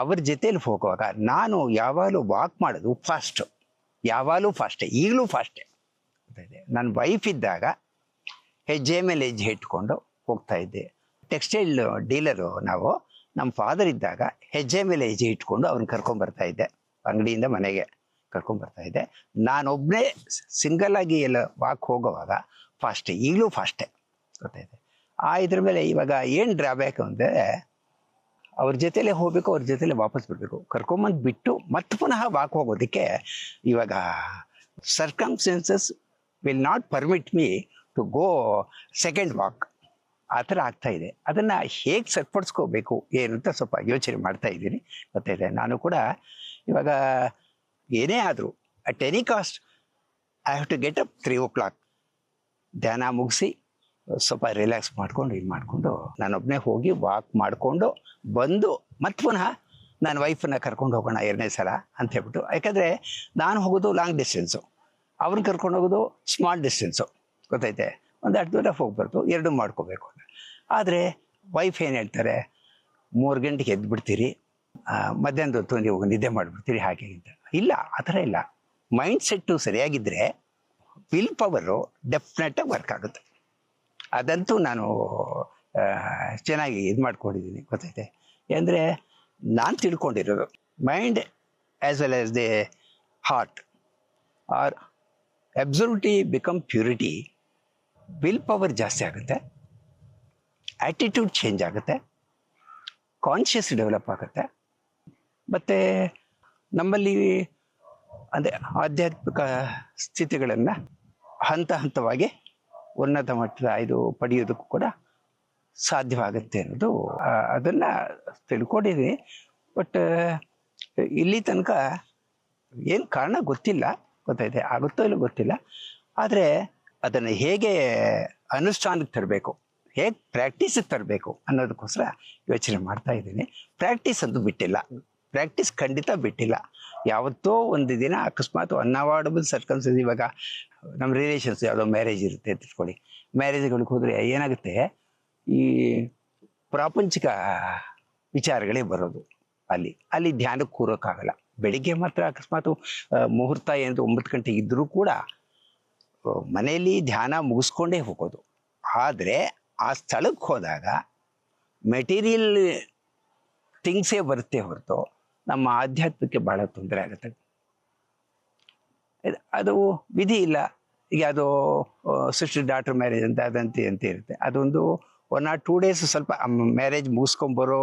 B: ಅವ್ರ ಜೊತೇಲಿ ಹೋಗುವಾಗ ನಾನು ಯಾವಾಗಲೂ ವಾಕ್ ಮಾಡೋದು ಫಾಸ್ಟು ಯಾವಾಗಲೂ ಫಾಸ್ಟೇ ಈಗಲೂ ಫಾಸ್ಟೇ ನನ್ನ ವೈಫ್ ಇದ್ದಾಗ ಹೆಜ್ಜೆ ಮೇಲೆ ಹೆಜ್ಜೆ ಇಟ್ಕೊಂಡು ಹೋಗ್ತಾ ಇದ್ದೆ. ಟೆಕ್ಸ್ಟೈಲ್ ಡೀಲರು ನಾವು ನಮ್ಮ ಫಾದರ್ ಇದ್ದಾಗ ಹೆಜ್ಜೆ ಮೇಲೆ ಹೆಜ್ಜೆ ಇಟ್ಕೊಂಡು ಅವ್ರನ್ನ ಕರ್ಕೊಂಡ್ ಬರ್ತಾ ಇದ್ದೆ. ಅಂಗಡಿಯಿಂದ ಮನೆಗೆ ಕರ್ಕೊಂಡ್ ಬರ್ತಾ ಇದ್ದೆ. ನಾನೊಬ್ಬನೇ ಸಿಂಗಲ್ ಆಗಿ ಎಲ್ಲ ವಾಕ್ ಹೋಗೋವಾಗ ಫಾಸ್ಟೇ ಈಗಲೂ ಫಾಸ್ಟೆ ಗೊತ್ತಾಯ್ತೆ ಆ ಇದ್ರ ಮೇಲೆ ಇವಾಗ ಏನು ಡ್ರಾಬ್ಯಾಕ್ ಅಂದರೆ ಅವ್ರ ಜೊತೆಲೇ ಹೋಗ್ಬೇಕು, ಅವ್ರ ಜೊತೆಲೇ ವಾಪಸ್ ಬಿಡಬೇಕು ಕರ್ಕೊಂಬಂದು ಬಿಟ್ಟು ಮತ್ತೆ ಪುನಃ ವಾಕ್ ಹೋಗೋದಕ್ಕೆ ಇವಾಗ circumstances will not permit me to go second walk ಆ ಥರ ಆಗ್ತಾ ಇದೆ. ಅದನ್ನು ಹೇಗೆ ಸರಿಪಡಿಸ್ಕೋಬೇಕು, ಏನು ಅಂತ ಸ್ವಲ್ಪ ಯೋಚನೆ ಮಾಡ್ತಾ ಇದ್ದೀನಿ. ಗೊತ್ತಾಯಿದೆ ನಾನು ಕೂಡ ಇವಾಗ ಏನೇ ಆದರೂ at any cost I have to get up three o'clock ಧ್ಯಾನ ಮುಗಿಸಿ, ಸ್ವಲ್ಪ ರಿಲ್ಯಾಕ್ಸ್ ಮಾಡ್ಕೊಂಡು, ಇದು ಮಾಡಿಕೊಂಡು ನಾನೊಬ್ಬನೇ ಹೋಗಿ ವಾಕ್ ಮಾಡಿಕೊಂಡು, ಬಂದು ಮತ್ತೆ ಪುನಃ ನನ್ನ ವೈಫನ್ನ ಕರ್ಕೊಂಡು ಹೋಗೋಣ ಎರಡನೇ ಸಲ ಅಂತ ಹೇಳ್ಬಿಟ್ಟು. ಯಾಕಂದರೆ, ನಾನು ಹೋಗೋದು ಲಾಂಗ್ ಡಿಸ್ಟೆನ್ಸು ಅವ್ರನ್ನ ಕರ್ಕೊಂಡು ಹೋಗೋದು ಸ್ಮಾಲ್ ಡಿಸ್ಟೆನ್ಸು ಗೊತ್ತೈತೆ? ಒಂದು ಅರ್ಧ ದೂರ ಹೋಗ್ಬಾರ್ದು ಎರಡು ಮಾಡ್ಕೋಬೇಕು ಆದರೆ ವೈಫ್ ಏನು ಹೇಳ್ತಾರೆ? ಮೂರು ಗಂಟೆಗೆ ಎದ್ದು ಬಿಡ್ತೀರಿ ಆ, ಮಧ್ಯಾಹ್ನದ ಹೊತ್ತು ನೀವು ನಿದ್ದೆ ಮಾಡಿಬಿಡ್ತೀರಿ ಹಾಗೆ ಅಂತ. ಇಲ್ಲ ಆ ಥರ ಇಲ್ಲ. ಮೈಂಡ್ ಸೆಟ್ಟು ಸರಿಯಾಗಿದ್ದರೆ ವಿಲ್ ಪವರು ಡೆಫಿನೆಟಾಗಿ ವರ್ಕ್ ಆಗುತ್ತೆ. ಅದಂತೂ ನಾನು ಚೆನ್ನಾಗಿ ಇದು ಮಾಡ್ಕೊಂಡಿದ್ದೀನಿ ಗೊತ್ತೈತೆ? ಅಂದರೆ ನಾನು ತಿಳ್ಕೊಂಡಿರೋದು mind as well as the heart are ಅಬ್ಸರ್ವಿಟಿ become purity will power ಜಾಸ್ತಿ ಆಗುತ್ತೆ. ಆ್ಯಟಿಟ್ಯೂಡ್ ಚೇಂಜ್ ಆಗುತ್ತೆ. ಕಾನ್ಷಿಯಸ್ ಡೆವಲಪ್ ಆಗುತ್ತೆ. ಮತ್ತು ನಮ್ಮಲ್ಲಿ ಅಂದರೆ ಆಧ್ಯಾತ್ಮಿಕ ಸ್ಥಿತಿಗಳನ್ನು ಹಂತ ಹಂತವಾಗಿ ಉನ್ನತ ಮಟ್ಟದ ಇದು ಪಡೆಯೋದಕ್ಕೂ ಕೂಡ ಸಾಧ್ಯವಾಗುತ್ತೆ ಅನ್ನೋದು ಅದನ್ನು ತಿಳ್ಕೊಂಡಿದ್ದೀನಿ ಬಟ್ ಇಲ್ಲಿ ತನಕ ಏನು ಕಾರಣ ಗೊತ್ತಿಲ್ಲ. ಗೊತ್ತೈತೆ ಆಗುತ್ತೋ ಇಲ್ಲೋ ಗೊತ್ತಿಲ್ಲ. ಆದರೆ ಅದನ್ನು ಹೇಗೆ ಅನುಷ್ಠಾನಕ್ಕೆ ತರಬೇಕು, ಹೇಗೆ ಪ್ರಾಕ್ಟೀಸಿಗೆ ತರಬೇಕು ಅನ್ನೋದಕ್ಕೋಸ್ಕರ ಯೋಚನೆ ಮಾಡ್ತಾ ಇದ್ದೀನಿ. ಪ್ರಾಕ್ಟೀಸ್ ಅಂತೂ ಬಿಟ್ಟಿಲ್ಲ. ಪ್ರಾಕ್ಟೀಸ್ ಖಂಡಿತ ಬಿಟ್ಟಿಲ್ಲ. ಯಾವತ್ತೋ ಒಂದು ದಿನ ಅಕಸ್ಮಾತ್ ಅನ್ಅವಾರ್ಡಬಲ್ ಸರ್ಕಮ್ಸ್ ಇವಾಗ ನಮ್ಮ ರಿಲೇಷನ್ಸ್ ಯಾವುದೋ ಮ್ಯಾರೇಜ್ ಇರುತ್ತೆ ಅಂತ ಇಟ್ಕೊಳ್ಳಿ ಮ್ಯಾರೇಜ್ಗಳಿಗೆ ಹೋದರೆ ಏನಾಗುತ್ತೆ? ಈ ಪ್ರಾಪಂಚಿಕ ವಿಚಾರಗಳೇ ಬರೋದು ಅಲ್ಲಿ. ಅಲ್ಲಿ ಧ್ಯಾನಕ್ಕೆ ಕೂರೋಕ್ಕಾಗಲ್ಲ. ಬೆಳಿಗ್ಗೆ ಮಾತ್ರ ಅಕಸ್ಮಾತ್ ಮುಹೂರ್ತ ಏನು ಒಂಬತ್ತು ಗಂಟೆಗೆ ಇದ್ದರೂ ಕೂಡ ಮನೆಯಲ್ಲಿ ಧ್ಯಾನ ಮುಗಿಸ್ಕೊಂಡೇ ಹೋಗೋದು. ಆದರೆ ಆ ಸ್ಥಳಕ್ಕೆ ಹೋದಾಗ ಮೆಟೀರಿಯಲ್ ಥಿಂಗ್ಸೇ ಬರುತ್ತೆ ಹೊರತು ನಮ್ಮ ಆಧ್ಯಾತ್ಮಕ್ಕೆ ಬಹಳ ತೊಂದರೆ ಆಗುತ್ತೆ. ಅದು ವಿಧಿ ಇಲ್ಲ. ಈಗ ಅದು ಸಿಸ್ಟರ್ ಡಾಕ್ಟರ್ ಮ್ಯಾರೇಜ್ ಅಂತ ಅದಂತೆ ಅಂತ ಇರುತ್ತೆ. ಅದೊಂದು ಒನ್ ಆರ್ ಟೂ ಡೇಸ್ ಸ್ವಲ್ಪ ಮ್ಯಾರೇಜ್ ಮುಗಿಸ್ಕೊಂಬರೋ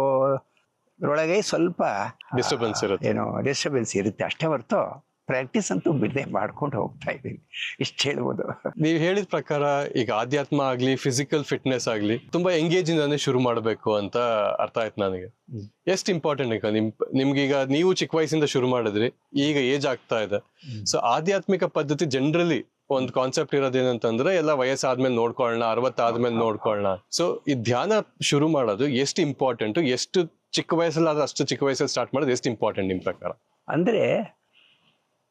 B: ಒಳಗೆ ಸ್ವಲ್ಪ
A: ಡಿಸ್ಟರ್ಬೆನ್ಸ್ ಇರುತ್ತೆ.
B: ಏನೋ ಡಿಸ್ಟರ್ಬೆನ್ಸ್ ಇರುತ್ತೆ. ಅಷ್ಟೇ ಹೊರತು ಪ್ರಾಕ್ಟೀಸ್ ಅಂತೂ ಬಿಡದೆ ಮಾಡ್ಕೊಂಡು ಹೋಗ್ತಾ ಇದ್ದೀನಿ. ಇಷ್ಟು ಹೇಳ್ಬೋದು
A: ನೀವು ಹೇಳಿದ ಪ್ರಕಾರ ಈಗ ಆಧ್ಯಾತ್ಮ ಆಗಲಿ ಫಿಸಿಕಲ್ ಫಿಟ್ನೆಸ್ ಆಗಲಿ ತುಂಬಾ ಎಂಗೇಜ್ ಇಂದಾನೆ ಶುರು ಮಾಡಬೇಕು ಅಂತ ಅರ್ಥ ಆಯ್ತು ನನಗೆ. ಎಷ್ಟು ಇಂಪಾರ್ಟೆಂಟ್ ಈಗ ನಿಮ್ ನಿಮ್ಗೀಗ ನೀವು ಚಿಕ್ಕ ವಯಸ್ಸಿಂದ ಶುರು ಮಾಡಿದ್ರಿ ಈಗ ಏಜ್ ಆಗ್ತಾ ಇದೆ. ಸೊ ಆಧ್ಯಾತ್ಮಿಕ ಪದ್ಧತಿ ಜನರಲಿ ಒಂದು ಕಾನ್ಸೆಪ್ಟ್ ಇರೋದೇನಂತಂದ್ರೆ ಎಲ್ಲ ವಯಸ್ಸಾದ್ಮೇಲೆ ನೋಡ್ಕೊಳ್ಳೋಣ ಅರವತ್ತಾದ್ಮೇಲೆ ನೋಡ್ಕೊಳ್ಳೋಣ ಸೊ ಈ ಧ್ಯಾನ ಶುರು ಮಾಡೋದು ಎಷ್ಟು ಇಂಪಾರ್ಟೆಂಟ್ ಎಷ್ಟು ಚಿಕ್ಕ ವಯಸ್ಸಲ್ಲಾದ್ರೆ ಅಷ್ಟು ಚಿಕ್ಕ ವಯಸ್ಸಲ್ಲಿ ಸ್ಟಾರ್ಟ್ ಮಾಡೋದು ಎಷ್ಟು ಇಂಪಾರ್ಟೆಂಟ್ ನಿಮ್ ಪ್ರಕಾರ?
B: ಅಂದರೆ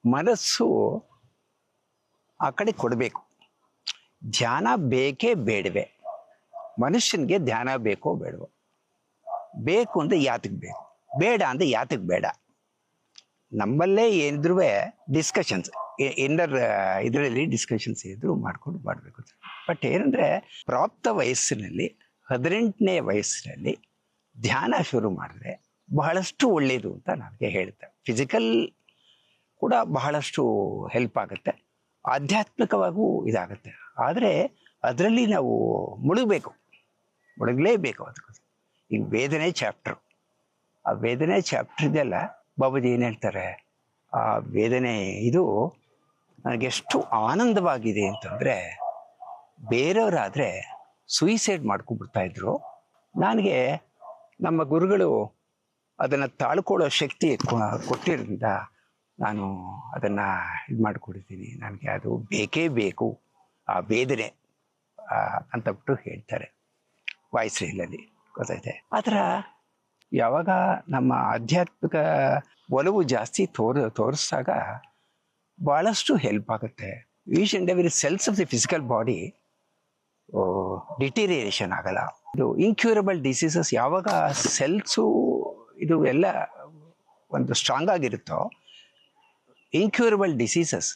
B: ಮನಸ್ಸು ಆ ಕಡೆ ಕೊಡಬೇಕು. ಧ್ಯಾನ ಬೇಕೇ ಬೇಡವೆ. ಮನುಷ್ಯನಿಗೆ ಧ್ಯಾನ ಬೇಕೋ ಬೇಡವೋ. ಬೇಕು ಅಂದ್ರೆ ಯಾತಕ್ಕೆ ಬೇಕು? ಬೇಡ ಅಂದ್ರೆ ಯಾತಕ್ಕೆ ಬೇಡ? ನಮ್ಮಲ್ಲೇ ಏನಿದ್ರು ಡಿಸ್ಕಷನ್ಸ್ ಇನ್ನರ್ ಇದರಲ್ಲಿ ಡಿಸ್ಕಷನ್ಸ್ ಇದ್ರು ಮಾಡ್ಕೊಂಡು ಮಾಡಬೇಕು ಬಟ್ ಏನಂದರೆ ಪ್ರಾಪ್ತ ವಯಸ್ಸಿನಲ್ಲಿ, ಹದಿನೆಂಟನೇ ವಯಸ್ಸಿನಲ್ಲಿ ಧ್ಯಾನ ಶುರು ಮಾಡಿದ್ರೆ ಬಹಳಷ್ಟು ಒಳ್ಳೆಯದು ಅಂತ ನನಗೆ ಹೇಳ್ತಾರೆ ಫಿಸಿಕಲ್ ಕೂಡ ಬಹಳಷ್ಟು ಹೆಲ್ಪ್ ಆಗುತ್ತೆ. ಆಧ್ಯಾತ್ಮಿಕವಾಗೂ ಇದಾಗುತ್ತೆ. ಆದರೆ ಅದರಲ್ಲಿ ನಾವು ಮುಳುಗಬೇಕು. ಮುಳುಗಲೇಬೇಕು ಅದಕ್ಕೆ ಈ ವೇದನೆ ಚಾಪ್ಟ್ರು ಆ ವೇದನೆ ಚಾಪ್ಟರ್ ಇದೆಲ್ಲ ಬಾಬಾಜಿ ಏನು ಹೇಳ್ತಾರೆ? ಆ ವೇದನೆ ಇದು ನನಗೆಷ್ಟು ಆನಂದವಾಗಿದೆ ಅಂತಂದರೆ ಬೇರೆಯವರಾದರೆ ಸುಯಿಸೈಡ್ ಮಾಡ್ಕೊಂಡ್ಬಿಡ್ತಾ ಇದ್ರು. ನನಗೆ ನಮ್ಮ ಗುರುಗಳು ಅದನ್ನು ತಾಳ್ಕೊಳ್ಳೋ ಶಕ್ತಿ ಕೊಟ್ಟಿರೋದ್ರಿಂದ ನಾನು ಅದನ್ನು ಇದು ಮಾಡಿಕೊಡ್ತೀನಿ. ನನಗೆ ಅದು ಬೇಕೇ ಬೇಕು. ಆ ವೇದನೆ ಅಂತಬಿಟ್ಟು ಅಂತ ಬಿಟ್ಟು ಹೇಳ್ತಾರೆ. ವಾಯ್ಸ್ ರೀಲಲ್ಲಿ ಗೊತ್ತೈತೆ ಆ ಯಾವಾಗ ನಮ್ಮ ಆಧ್ಯಾತ್ಮಿಕ ಒಲವು ಜಾಸ್ತಿ ತೋರ್, ತೋರಿಸಿದಾಗ ಭಾಳಷ್ಟು ಹೆಲ್ಪ್ ಆಗುತ್ತೆ. Each and every cells of the physical body deterioration ಆಗಲ್ಲ. ಇದು ಇನ್ಕ್ಯೂರಬಲ್ ಡಿಸೀಸಸ್ ಯಾವಾಗ ಸೆಲ್ಸು ಇದು ಎಲ್ಲ ಒಂದು strong ಆಗಿರುತ್ತೋ incurable diseases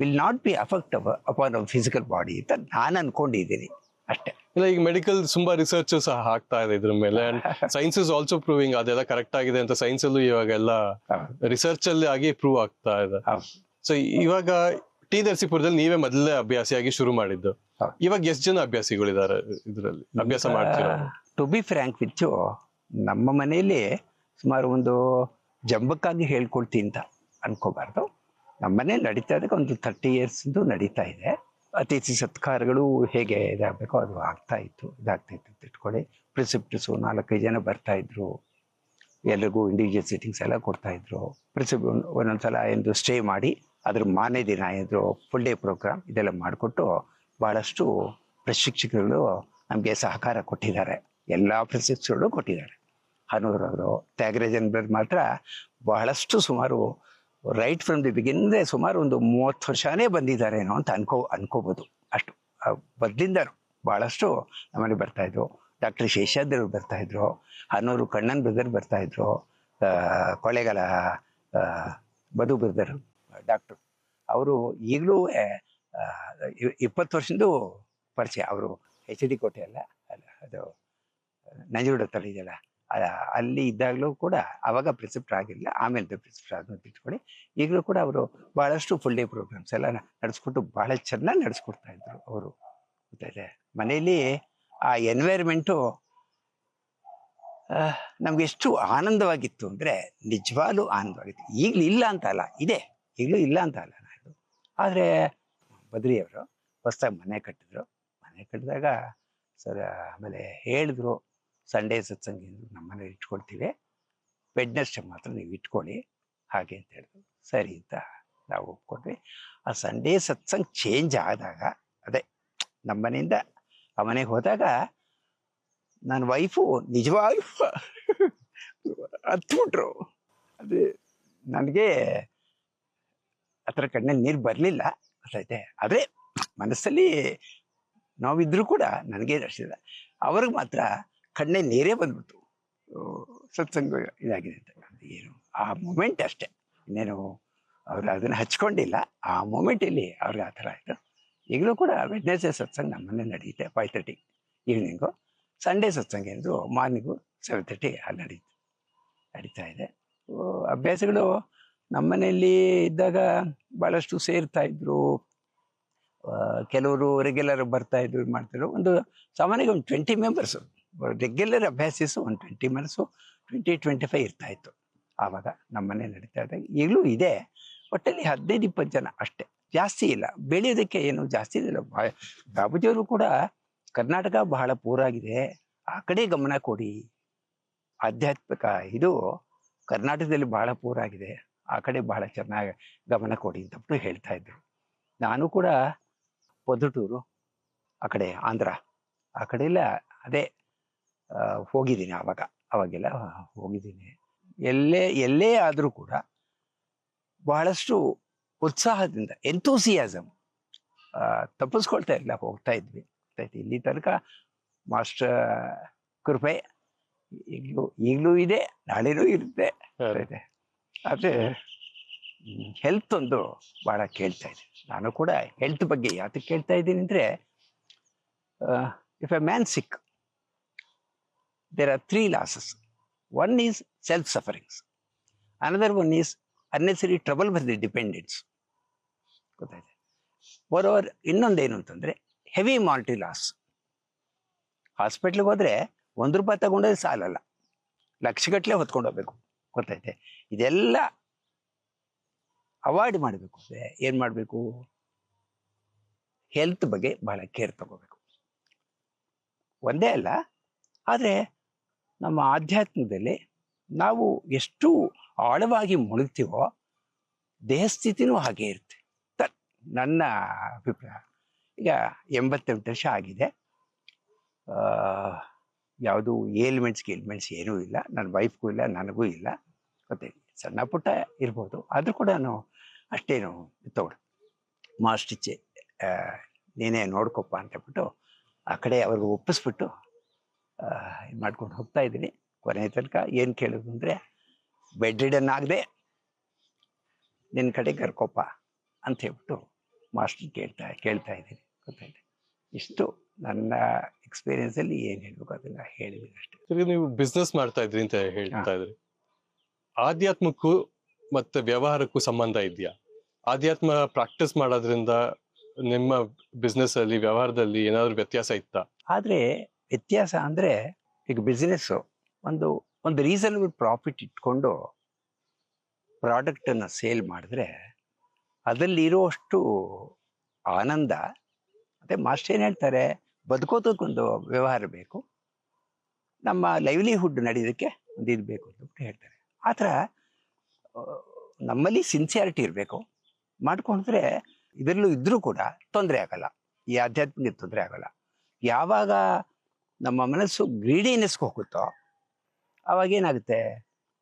B: will not be affect upon our physical body ಅಂತ ನಾನು ಅನ್ಕೊಂಡಿದ್ದೀನಿ ಅಷ್ಟೇ.
A: ಇಲ್ಲ ಈಗ ಮೆಡಿಕಲ್ ತುಂಬಾ ರಿಸರ್ಚ್ ಸಹ ಆಗ್ತಾ ಇದೆ ಇದ್ರ ಮೇಲೆ. ಸೈನ್ಸ್ ಇಸ್ ಆಲ್ಸೋ ಪ್ರೂವಿಂಗ್ ಅದೆಲ್ಲ ಕರೆಕ್ಟ್ ಆಗಿದೆ ಅಂತ ಸೈನ್ಸ್ ಅಲ್ಲೂ ಇವಾಗ
B: ಎಲ್ಲ
A: ರಿಸರ್ಚ್ ಅಲ್ಲಿ ಆಗಿ ಪ್ರೂವ್ ಆಗ್ತಾ ಇದೆ. ಸೊ ಇವಾಗ ಟಿ ನರಸೀಪುರದಲ್ಲಿ ನೀವೇ ಮೊದಲೇ ಅಭ್ಯಾಸಿಯಾಗಿ ಶುರು ಮಾಡಿದ್ದು. ಇವಾಗ ಎಷ್ಟು ಜನ ಅಭ್ಯಾಸಿಗಳಿದ್ದಾರೆ ಇದರಲ್ಲಿ? ಅಭ್ಯಾಸ ಮಾಡ್ತೀರಾ?
B: ಟು ಬಿ ಫ್ರ್ಯಾಂಕ್ ವಿಚ್ ನಮ್ಮ ಮನೆಯಲ್ಲಿ ಸುಮಾರು ಒಂದು ಜಂಬಕ್ಕಾಗಿ ಹೇಳ್ಕೊಳ್ತೀನಿ ಅಂತ ಅನ್ಕೋಬಾರ್ದು. ನಮ್ಮ ಮನೆ ನಡೀತಾ ಇದಕ್ಕೆ ಒಂದು ತರ್ಟಿ ಇಯರ್ಸ್ದು ನಡೀತಾ ಇದೆ. ಅತಿಥಿ ಸತ್ಕಾರಗಳು ಹೇಗೆ ಇದಾಗಬೇಕೋ ಅದು ಆಗ್ತಾ ಇತ್ತು, ಇದಾಗ್ತಾ ಇತ್ತು ಅಂತ ಇಟ್ಕೊಳ್ಳಿ. ಪ್ರಿಸಿಪ್ಟಿಸು ನಾಲ್ಕೈದು ಜನ ಬರ್ತಾ ಇದ್ರು. ಎಲ್ರಿಗೂ ಇಂಡಿವಿಜುವಲ್ ಸಿಟ್ಟಿಂಗ್ಸ್ ಎಲ್ಲ ಕೊಡ್ತಾ ಇದ್ರು. ಪ್ರಿಸಿಪ್ ಒಂದೊಂದ್ಸಲ ಎಂದು ಸ್ಟೇ ಮಾಡಿ, ಅದ್ರ ಮಾನೇ ದಿನ ಇದ್ರು ಫುಲ್ ಡೇ ಪ್ರೋಗ್ರಾಮ್ ಇದೆಲ್ಲ ಮಾಡಿಕೊಟ್ಟು ಬಹಳಷ್ಟು ಪ್ರಶಿಕ್ಷಕರು ನಮಗೆ ಸಹಕಾರ ಕೊಟ್ಟಿದ್ದಾರೆ. ಎಲ್ಲ ಪ್ರಶಿಕ್ಷಕರು ಕೊಟ್ಟಿದ್ದಾರೆ. ಹನೂರವರು. ತ್ಯಾಗರಾಜನ್ ಬರ್ ಮಾತ್ರ ಬಹಳಷ್ಟು ಸುಮಾರು ರೈಟ್ ಫ್ರಮ್ ದಿ ಬಿಗಿನಿಂದ ಸುಮಾರು ಒಂದು ಮೂವತ್ತು ವರ್ಷನೇ ಬಂದಿದ್ದಾರೇನೋ ಅಂತ ಅನ್ಕೋ, ಅನ್ಕೋಬೋದು. ಅಷ್ಟು, ಆ ಭಾಳಷ್ಟು ನಮ್ಮಲ್ಲಿ ಬರ್ತಾ ಇದ್ರು. ಡಾಕ್ಟರ್ ಶೇಷಾದ್ರವ್ರು ಬರ್ತಾಯಿದ್ರು ಹನೂರು ಕಣ್ಣನ್ ಬ್ರದರ್ ಬರ್ತಾಯಿದ್ರು ಕೊಳ್ಳೇಗಾಲ ಮಧು ಬ್ರದರ್, ಡಾಕ್ಟ್ರು. ಅವರು ಈಗಲೂ ಇಪ್ಪತ್ತು ವರ್ಷದ್ದು ಪರಿಚಯ. ಅವರು ಎಚ್ ಡಿ ಕೋಟೆ ಅಲ್ಲ ಅಲ್ಲ, ಅದು ಹತ್ರ ಇದೆಯಲ್ಲ. ಅಲ್ಲಿ ಇದ್ದಾಗಲೂ ಕೂಡ ಅವಾಗ ಪ್ರಿಸಿಪ್ಟ್ ಆಗಿಲ್ಲ ಆಮೇಲೆ ಪ್ರಿಸಿಪ್ಟ್ ಆಗಿ ಇಟ್ಕೊಳ್ಳಿ ಈಗಲೂ ಕೂಡ ಅವರು ಬಹಳಷ್ಟು ಫುಲ್ ಡೇ ಪ್ರೋಗ್ರಾಮ್ಸ್ ಎಲ್ಲ ನಡೆಸ್ಕೊಟ್ಟು ಬಹಳ ಚೆನ್ನಾಗಿ ನಡೆಸ್ಕೊಡ್ತಾ ಇದ್ರು ಅವರು. ಗೊತ್ತಾಯ್ತೆ ಮನೆಯಲ್ಲಿ ಆ ಎನ್ವೈರ್ಮೆಂಟು ನಮ್ಗೆ ಎಷ್ಟು ಆನಂದವಾಗಿತ್ತು ಅಂದರೆ ನಿಜವಾಗ್ಲೂ ಆನಂದವಾಗಿತ್ತು. ಈಗಲೂ ಇಲ್ಲ ಅಂತ ಅಲ್ಲ, ಇದೆ. ಈಗಲೂ ಇಲ್ಲ ಅಂತ ಅಲ್ಲ ನಾನು ಆದರೆ ಬದ್ರಿಯವರು ಹೊಸ್ದಾಗಿ ಮನೆ ಕಟ್ಟಿದ್ರು. ಮನೆ ಕಟ್ಟಿದಾಗ ಸರ್ ಆಮೇಲೆ ಹೇಳಿದ್ರು ಸಂಡೇ ಸತ್ಸಂಗ ನಮ್ಮ ಮನೇಲಿ ಇಟ್ಕೊಳ್ತೀವಿ. ವೆಡ್ನೆಸ್ಡೇ ಮಾತ್ರ ನೀವು ಇಟ್ಕೊಳ್ಳಿ. ಹಾಗೆ ಅಂತ ಹೇಳಿದ್ರು. ಸರಿ ಅಂತ ನಾವು ಒಪ್ಕೊಂಡ್ವಿ. ಆ ಸಂಡೇ ಸತ್ಸಂಗ್ ಚೇಂಜ್ ಆದಾಗ, ಅದೇ ನಮ್ಮನೆಯಿಂದ ಆ ಮನೆಗೆ ಹೋದಾಗ ನನ್ನ ವೈಫು ನಿಜವಾಗ್ಲೂ ಹತ್ಬಿಟ್ರು ಅದು ನನಗೆ ಹತ್ರ ಕಣ್ಣಲ್ಲಿ ನೀರು ಬರಲಿಲ್ಲ. ಗೊತ್ತೈತೆ ಆದರೆ ಮನಸ್ಸಲ್ಲಿ ನಾವಿದ್ರು ಕೂಡ ನನಗೆ ಅಷ್ಟಿಲ್ಲ ಅವ್ರಿಗೆ ಮಾತ್ರ ಕಣ್ಣಲ್ಲಿ ನೀರೇ ಬಂದ್ಬಿಟ್ಟು ಸತ್ಸಂಗ ಇದಾಗಿದೆ ಅಂತ ಏನು, ಆ ಮೂಮೆಂಟ್ ಅಷ್ಟೇ. ಇನ್ನೇನು ಅವ್ರು ಅದನ್ನು ಹಚ್ಕೊಂಡಿಲ್ಲ. ಆ ಮೂಮೆಂಟಲ್ಲಿ ಅವ್ರಿಗೆ ಆ ಥರ ಆಯಿತು. ಈಗಲೂ ಕೂಡ ವೆಡ್ನೆಸ್ಡೇ ಸತ್ಸಂಗ ನಮ್ಮನ್ನೇ ನಡೆಯುತ್ತೆ ಫೈವ್ ತರ್ಟಿ ಈವ್ನಿಂಗು ಸಂಡೇ ಸತ್ಸಂಗ ಎಂದು ಮಾರ್ನಿಂಗು ಸೆವೆನ್ ತರ್ಟಿ ಅಲ್ಲಿ ನಡೀತು ನಡೀತಾ ಇದೆ. ಅಭ್ಯಾಸಗಳು ನಮ್ಮನೆಯಲ್ಲಿ ಇದ್ದಾಗ ಭಾಳಷ್ಟು ಸೇರ್ತಾ ಇದ್ರು. ಕೆಲವರು ರೆಗ್ಯುಲರ್ ಬರ್ತಾ ಇದ್ರು ಇದ್ ಮಾಡ್ತಿದ್ರು ಒಂದು, ಸಾಮಾನ್ಯವಾಗಿ ಒಂದು ಟ್ವೆಂಟಿ ಮೆಂಬರ್ಸು ರೆಗ್ಯುಲರ್ ಅಭ್ಯಾಸಿಸು ಒಂದು twenty minutes twenty twenty five ಇರ್ತಾ ಇತ್ತು. ಆವಾಗ ನಮ್ಮನೆ ನಡೀತಾ ಇದ್ದಾಗ ಈಗಲೂ ಇದೆ. ಒಟ್ಟಲ್ಲಿ ಹದಿನೈದು, ಇಪ್ಪತ್ತು ಜನ ಅಷ್ಟೇ. ಜಾಸ್ತಿ ಇಲ್ಲ. ಬೆಳೆಯೋದಕ್ಕೆ ಏನು ಜಾಸ್ತಿ ಇಲ್ಲ. ಬಾಬುಜಿಯವರು ಕೂಡ ಕರ್ನಾಟಕ ಬಹಳ ಪೂರಾಗಿದೆ ಆ ಕಡೆ ಗಮನ ಕೊಡಿ. ಆಧ್ಯಾತ್ಮಿಕ ಇದು ಕರ್ನಾಟಕದಲ್ಲಿ ಬಹಳ ಪೂರಾಗಿದೆ ಆ ಕಡೆ ಬಹಳ ಚೆನ್ನಾಗಿ ಗಮನ ಕೊಡಿ ಅಂತಪ್ಪು ಹೇಳ್ತಾ ಇದ್ರು. ನಾನು ಕೂಡ ಪೊದಟೂರು, ಆ ಕಡೆ ಆಂಧ್ರ. ಆ ಕಡೆ ಎಲ್ಲ ಅದೇ ಹೋಗಿದ್ದೀನಿ ಆವಾಗ ಅವಾಗೆಲ್ಲ ಹೋಗಿದ್ದೀನಿ. ಎಲ್ಲೇ ಎಲ್ಲೇ ಆದರೂ ಕೂಡ ಬಹಳಷ್ಟು ಉತ್ಸಾಹದಿಂದ ಎಂಥೂಸಿಯಾಸಮ್ ತಪ್ಪಿಸ್ಕೊಳ್ತಾ ಇಲ್ಲ ಹೋಗ್ತಾ ಇದ್ವಿ. ಇಲ್ಲಿ ತನಕ ಮಾಸ್ಟರ್ ಕೃಪೆ ಈಗಲೂ ಈಗಲೂ ಇದೆ ನಾಳೆನೂ ಇರುತ್ತೆ. ಆದರೆ ಹೆಲ್ತ್ ಒಂದು ಭಾಳ ಕೇಳ್ತಾ ಇದೆ. ನಾನು ಕೂಡ ಹೆಲ್ತ್ ಬಗ್ಗೆ ಯಾತಕ್ಕೆ ಕೇಳ್ತಾ ಇದ್ದೀನಿ ಅಂದರೆ if a man sick there are three losses one is self sufferings another one is unnecessary trouble for the dependence ಗೊತ್ತಾಯ್ತು ಓವರ್ ಇನ್ನೊಂದೇನು ಅಂತಂದರೆ ಹೆವಿ ಮಾಲ್ಟಿ ಲಾಸ್ ಹಾಸ್ಪಿಟ್ಲಿಗೆ ಹೋದರೆ ಒಂದು ರೂಪಾಯಿ ತಗೊಂಡೋದ್ರೆ ಸಾಲಲ್ಲ. ಲಕ್ಷಗಟ್ಟಲೆ ಹೊತ್ಕೊಂಡು ಹೋಗ್ಬೇಕು. ಗೊತ್ತೈತೆ ಇದೆಲ್ಲ ಅವಾಯ್ಡ್ ಮಾಡಬೇಕು ಅಂದರೆ ಏನು ಮಾಡಬೇಕು? ಹೆಲ್ತ್ ಬಗ್ಗೆ ಬಹಳ ಕೇರ್ ತಗೋಬೇಕು. ಒಂದೇ ಅಲ್ಲ, ಆದರೆ ನಮ್ಮ ಆಧ್ಯಾತ್ಮದಲ್ಲಿ ನಾವು ಎಷ್ಟು ಆಳವಾಗಿ ಮುಳುಗ್ತೀವೋ ದೇಹಸ್ಥಿತಿನೂ ಹಾಗೆ ಇರುತ್ತೆ. ತ- ನನ್ನ ಅಭಿಪ್ರಾಯ. ಈಗ ಎಂಬತ್ತೆಂಟು ವರ್ಷ ಆಗಿದೆ. ಯಾವುದು ಏಲ್ಮೆಂಟ್ಸ್ ಗೇಲ್ಮೆಂಟ್ಸ್ ಏನೂ ಇಲ್ಲ. ನನ್ನ ವೈಫ್ಗೂ ಇಲ್ಲ, ನನಗೂ ಇಲ್ಲ. ಮತ್ತೆ ಸಣ್ಣ ಪುಟ್ಟ ಇರ್ಬೋದು. ಆದರೂ ಕೂಡ ನಾನು ಅಷ್ಟೇನು ತಗೊಳ್ಳಿ ಮಾಸ್ಟಿಚ್ಚೆ ನೀನೇ ನೋಡ್ಕೊಪ್ಪ ಅಂತ ಹೇಳ್ಬಿಟ್ಟು ಆ ಕಡೆ ಅವ್ರಿಗೆ ಒಪ್ಪಿಸ್ಬಿಟ್ಟು ಇದು ಮಾಡ್ಕೊಂಡು ಹೋಗ್ತಾ ಇದ್ದೀನಿ. ಕೊನೆಯ ತನಕ ಏನು ಕೇಳೋದು ಅಂದರೆ ಬೆಡ್ ರಿಡನ್ ಆಗದೆ ನಿನ್ನ ಕಡೆ ಕರ್ಕೊಪ್ಪ ಅಂತ ಹೇಳ್ಬಿಟ್ಟು ಮಾಸ್ಟರ್ ಕೇಳ್ತಾ ಕೇಳ್ತಾ ಇದ್ದೀನಿ. ಗೊತ್ತಾಯ್ತು? ಇಷ್ಟು ನನ್ನ ಎಕ್ಸ್ಪೀರಿಯನ್ಸಲ್ಲಿ ಏನು ಹೇಳಬೇಕು ಅದನ್ನ ಹೇಳಿದ್ದೀನಿ ಅಷ್ಟೇ.
A: ನೀವು ಬಿಸ್ನೆಸ್ ಮಾಡ್ತಾ ಇದ್ರಿ ಅಂತ ಹೇಳ್ತಾ ಇದ್ರಿ. ಆಧ್ಯಾತ್ಮಕ್ಕೂ ಮತ್ತೆ ವ್ಯವಹಾರಕ್ಕೂ ಸಂಬಂಧ ಇದೆಯಾ? ಆಧ್ಯಾತ್ಮ ಪ್ರಾಕ್ಟೀಸ್ ಮಾಡೋದ್ರಿಂದ ನಿಮ್ಮ ಬಿಸ್ನೆಸ್ ಅಲ್ಲಿ ವ್ಯವಹಾರದಲ್ಲಿ ಏನಾದ್ರು ವ್ಯತ್ಯಾಸ ಇತ್ತಾ?
B: ಆದರೆ ವ್ಯತ್ಯಾಸ ಅಂದರೆ ಈಗ ಬಿಸ್ನೆಸ್ಸು ಒಂದು ಒಂದು ರೀಸನಬಲ್ ಪ್ರಾಫಿಟ್ ಇಟ್ಕೊಂಡು ಪ್ರಾಡಕ್ಟನ್ನು ಸೇಲ್ ಮಾಡಿದ್ರೆ ಅದರಲ್ಲಿರೋಷ್ಟು ಆನಂದ, ಮತ್ತು ಮಾಸ್ಟರ್ ಏನು ಹೇಳ್ತಾರೆ ಬದುಕೋದಕ್ಕೊಂದು ವ್ಯವಹಾರ ಬೇಕು, ನಮ್ಮ ಲೈವ್ಲಿಹುಡ್ ನಡೆಯೋದಕ್ಕೆ ಒಂದು ಇದು ಬೇಕು ಅಂತ ಹೇಳ್ತಾರೆ. ಆ ಥರ ನಮ್ಮಲ್ಲಿ ಸಿನ್ಸಿಯಾರಿಟಿ ಇರಬೇಕು. ಮಾಡ್ಕೊಂಡ್ರೆ ಇದರಲ್ಲೂ ಇದ್ದರೂ ಕೂಡ ತೊಂದರೆ ಆಗಲ್ಲ. ಈ ಆಧ್ಯಾತ್ಮಿಕ ತೊಂದರೆ ಆಗಲ್ಲ. ಯಾವಾಗ ನಮ್ಮ ಮನಸ್ಸು ಗ್ರೀಡಿನೆಸ್ಗೆ ಹೋಗುತ್ತೋ? ಅವಾಗ ಏನಾಗುತ್ತೆ?